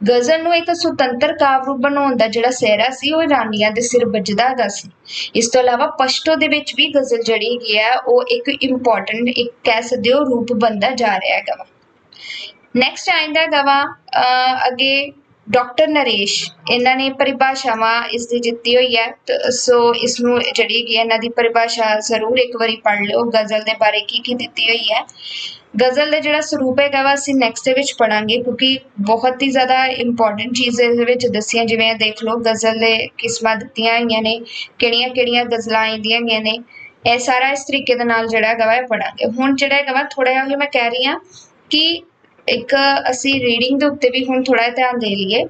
ਗਜ਼ਲ ਨੂੰ ਇੱਕ ਸੁਤੰਤਰ ਕਾਵਿ ਰੂਪ ਬਣਾਉਣ ਦਾ ਜਿਹੜਾ ਸਿਹਰਾ ਸੀ, ਉਹ ਇਰਾਨੀਆਂ ਦੇ ਸਿਰ ਵੱਜਦਾ ਹੈਗਾ ਸੀ। ਇਸ ਤੋਂ ਇਲਾਵਾ ਪਸ਼ਤੋ ਦੇ ਵਿੱਚ ਵੀ ਗਜ਼ਲ ਜਿਹੜੀ ਹੈਗੀ ਆ, ਉਹ ਇੱਕ ਇੰਪੋਰਟੈਂਟ ਇੱਕ ਕਹਿ ਸਕਦੇ ਹੋ ਰੂਪ ਬਣਦਾ ਜਾ ਰਿਹਾ ਹੈਗਾ ਵਾ। ਨੈਕਸਟ ਆਇੰਦਾ ਹੈਗਾ ਵਾ, ਅਹ ਅੱਗੇ ਡਾਕਟਰ ਨਰੇਸ਼, ਇਹਨਾਂ ਨੇ ਪਰਿਭਾਸ਼ਾਵਾਂ ਇਸ ਦੀ ਦਿੱਤੀ ਹੋਈ ਹੈ ਸੋ ਇਸ ਨੂੰ ਜਿਹੜੀ ਹੈਗੀ ਹੈ, ਇਹਨਾਂ ਦੀ ਪਰਿਭਾਸ਼ਾ ਜ਼ਰੂਰ ਇੱਕ ਵਾਰੀ ਪੜ੍ਹ ਲਿਓ, ਗਜ਼ਲ ਦੇ ਬਾਰੇ ਕੀ ਕੀ ਦਿੱਤੀ ਹੋਈ ਹੈ। ਗਜ਼ਲ ਦਾ ਜਿਹੜਾ ਸਰੂਪ ਹੈਗਾ ਵਾ, ਅਸੀਂ ਨੈਕਸਟ ਦੇ ਵਿੱਚ ਪੜਾਂਗੇ ਕਿਉਂਕਿ ਬਹੁਤ ਹੀ ਜ਼ਿਆਦਾ ਇੰਪੋਰਟੈਂਟ ਚੀਜ਼ ਇਹਦੇ ਵਿੱਚ ਦੱਸੀਆਂ, ਜਿਵੇਂ ਦੇਖ ਲਓ, ਗਜ਼ਲ ਦੇ ਕਿਸਮਾਂ ਦਿੱਤੀਆਂ ਹੋਈਆਂ ਨੇ, ਕਿਹੜੀਆਂ ਕਿਹੜੀਆਂ ਗਜ਼ਲਾਂ ਆਉਂਦੀਆਂ ਗਈਆਂ ਨੇ, ਇਹ ਸਾਰਾ ਇਸ ਤਰੀਕੇ ਦੇ ਨਾਲ ਜਿਹੜਾ ਹੈਗਾ ਵਾ, ਇਹ ਪੜਾਂਗੇ ਹੁਣ ਜਿਹੜਾ ਹੈਗਾ ਵਾ ਥੋੜਾ ਜਿਹਾ ਮੈਂ ਕਹਿ ਰਹੀ ਹਾਂ ਕਿ ਇੱਕ ਅਸੀਂ ਰੀਡਿੰਗ ਦੇ ਉੱਤੇ ਵੀ ਹੁਣ ਥੋੜਾ ਧਿਆਨ ਦੇ ਲਈਏ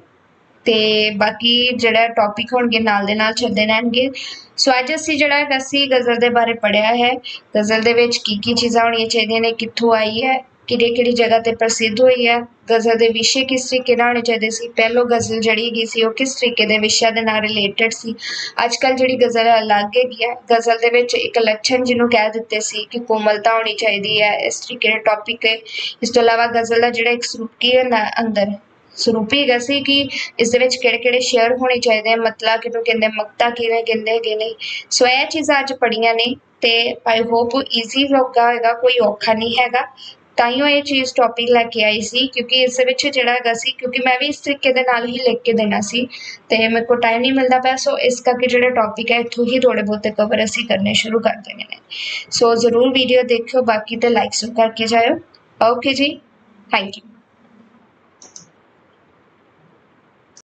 ਤੇ ਬਾਕੀ ਜਿਹੜਾ ਟੌਪਿਕ ਹੋਣਗੇ ਨਾਲ ਦੇ ਨਾਲ ਚੱਲਦੇ ਰਹਿਣਗੇ। ਸੋ ਅੱਜ ਅਸੀਂ ਜਿਹੜਾ ਹੈਗਾ ਸੀ ਗਜ਼ਲ ਦੇ ਬਾਰੇ ਪੜਿਆ ਹੈ। ਗਜ਼ਲ ਦੇ ਵਿੱਚ ਕੀ ਕੀ ਚੀਜ਼ਾਂ ਹੋਣੀਆਂ ਚਾਹੀਦੀਆਂ ਨੇ, ਕਿੱਥੋਂ ਆਈ ਹੈ ਕਿਹੜੀ ਕਿਹੜੀ ਜਗ੍ਹਾ ਤੇ ਪ੍ਰਸਿੱਧ ਹੋਈ ਹੈ, ਗਜ਼ਲ ਦੇ ਵਿਸ਼ੇ ਕਿਸ ਤਰੀਕੇ ਨਾਲ ਹੋਣੇ ਚਾਹੀਦੇ ਸੀ, ਪਹਿਲੋ ਗਜ਼ਲ ਜਿਹੜੀ ਹੈਗੀ ਸੀ ਉਹ ਕਿਸ ਤਰੀਕੇ ਦੇ ਵਿਸ਼ਿਆਂ ਦੇ ਨਾਲ ਰਿਲੇਟਡ ਸੀ ਅੱਜ ਕੱਲ ਜਿਹੜੀ ਗਜ਼ਲ ਅਲੱਗ ਹੈਗੀ ਹੈ, ਗਜ਼ਲ ਦੇ ਵਿੱਚ ਇੱਕ ਲੱਛਣ ਜਿਹਨੂੰ ਕਹਿ ਦਿੱਤੇ ਸੀ ਕਿ ਕੋਮਲਤਾ ਹੋਣੀ ਚਾਹੀਦੀ ਹੈ, ਇਸ ਤਰੀਕੇ ਦੇ ਟੌਪਿਕ ਹੈ, ਇਸ ਤੋਂ ਇਲਾਵਾ ਗਜ਼ਲ ਦਾ ਜਿਹੜਾ ਇੱਕ ਸਰੂਪ ਹੈ ਅੰਦਰ ਸਰੂਪੀ ਹੈਗਾ ਸੀ ਕਿ ਇਸ ਦੇ ਵਿੱਚ ਕਿਹੜੇ ਕਿਹੜੇ ਸ਼ੇਅਰ ਹੋਣੇ ਚਾਹੀਦੇ ਆ, ਮਤਲਬ ਕਿਹਨੂੰ ਕਹਿੰਦੇ ਮਕਤਾ ਕਿਵੇਂ ਕਹਿੰਦੇ ਹੈਗੇ ਨੇ, ਸੋ ਇਹ ਚੀਜ਼ਾਂ ਅੱਜ ਪੜੀਆਂ ਨੇ, ਤੇ ਆਈ ਹੋਪ ਈਜ਼ੀ ਲੱਗਾ ਹੋਏਗਾ ਕੋਈ ਔਖਾ ਨਹੀਂ ਹੈਗਾ ਤਾਈਓ ਇਹ ਚੀਜ਼ ਟੌਪਿਕ ਲੈ ਕੇ ਆਈ ਸੀ, ਕਿਉਂਕਿ ਇਸ ਵਿੱਚ ਜਿਹੜਾ ਹੈਗਾ ਸੀ, ਕਿਉਂਕਿ ਮੈਂ ਵੀ ਇਸ ਤਰੀਕੇ ਦੇ ਨਾਲ ਹੀ ਲਿਖ ਕੇ ਦੇਣਾ ਸੀ ਤੇ ਮੇਰੇ ਕੋਲ ਟਾਈਮ ਨਹੀਂ ਮਿਲਦਾ ਪਿਆ ਸੋ ਇਸ ਕਰਕੇ ਜਿਹੜਾ ਟੌਪਿਕ ਹੈ, ਇੱਥੋਂ ਹੀ ਥੋੜੇ ਬਹੁਤੇ ਕਵਰ ਅਸੀਂ ਕਰਨੇ ਸ਼ੁਰੂ ਕਰ ਦੇਣੇ ਨੇ। ਸੋ ਜ਼ਰੂਰ ਵੀਡੀਓ ਦੇਖਿਓ, ਬਾਕੀ ਤੇ ਲਾਈਕ ਕਰਕੇ ਜਾਇਓ। ਓਕੇ ਜੀ ਥੈਂਕ ਯੂ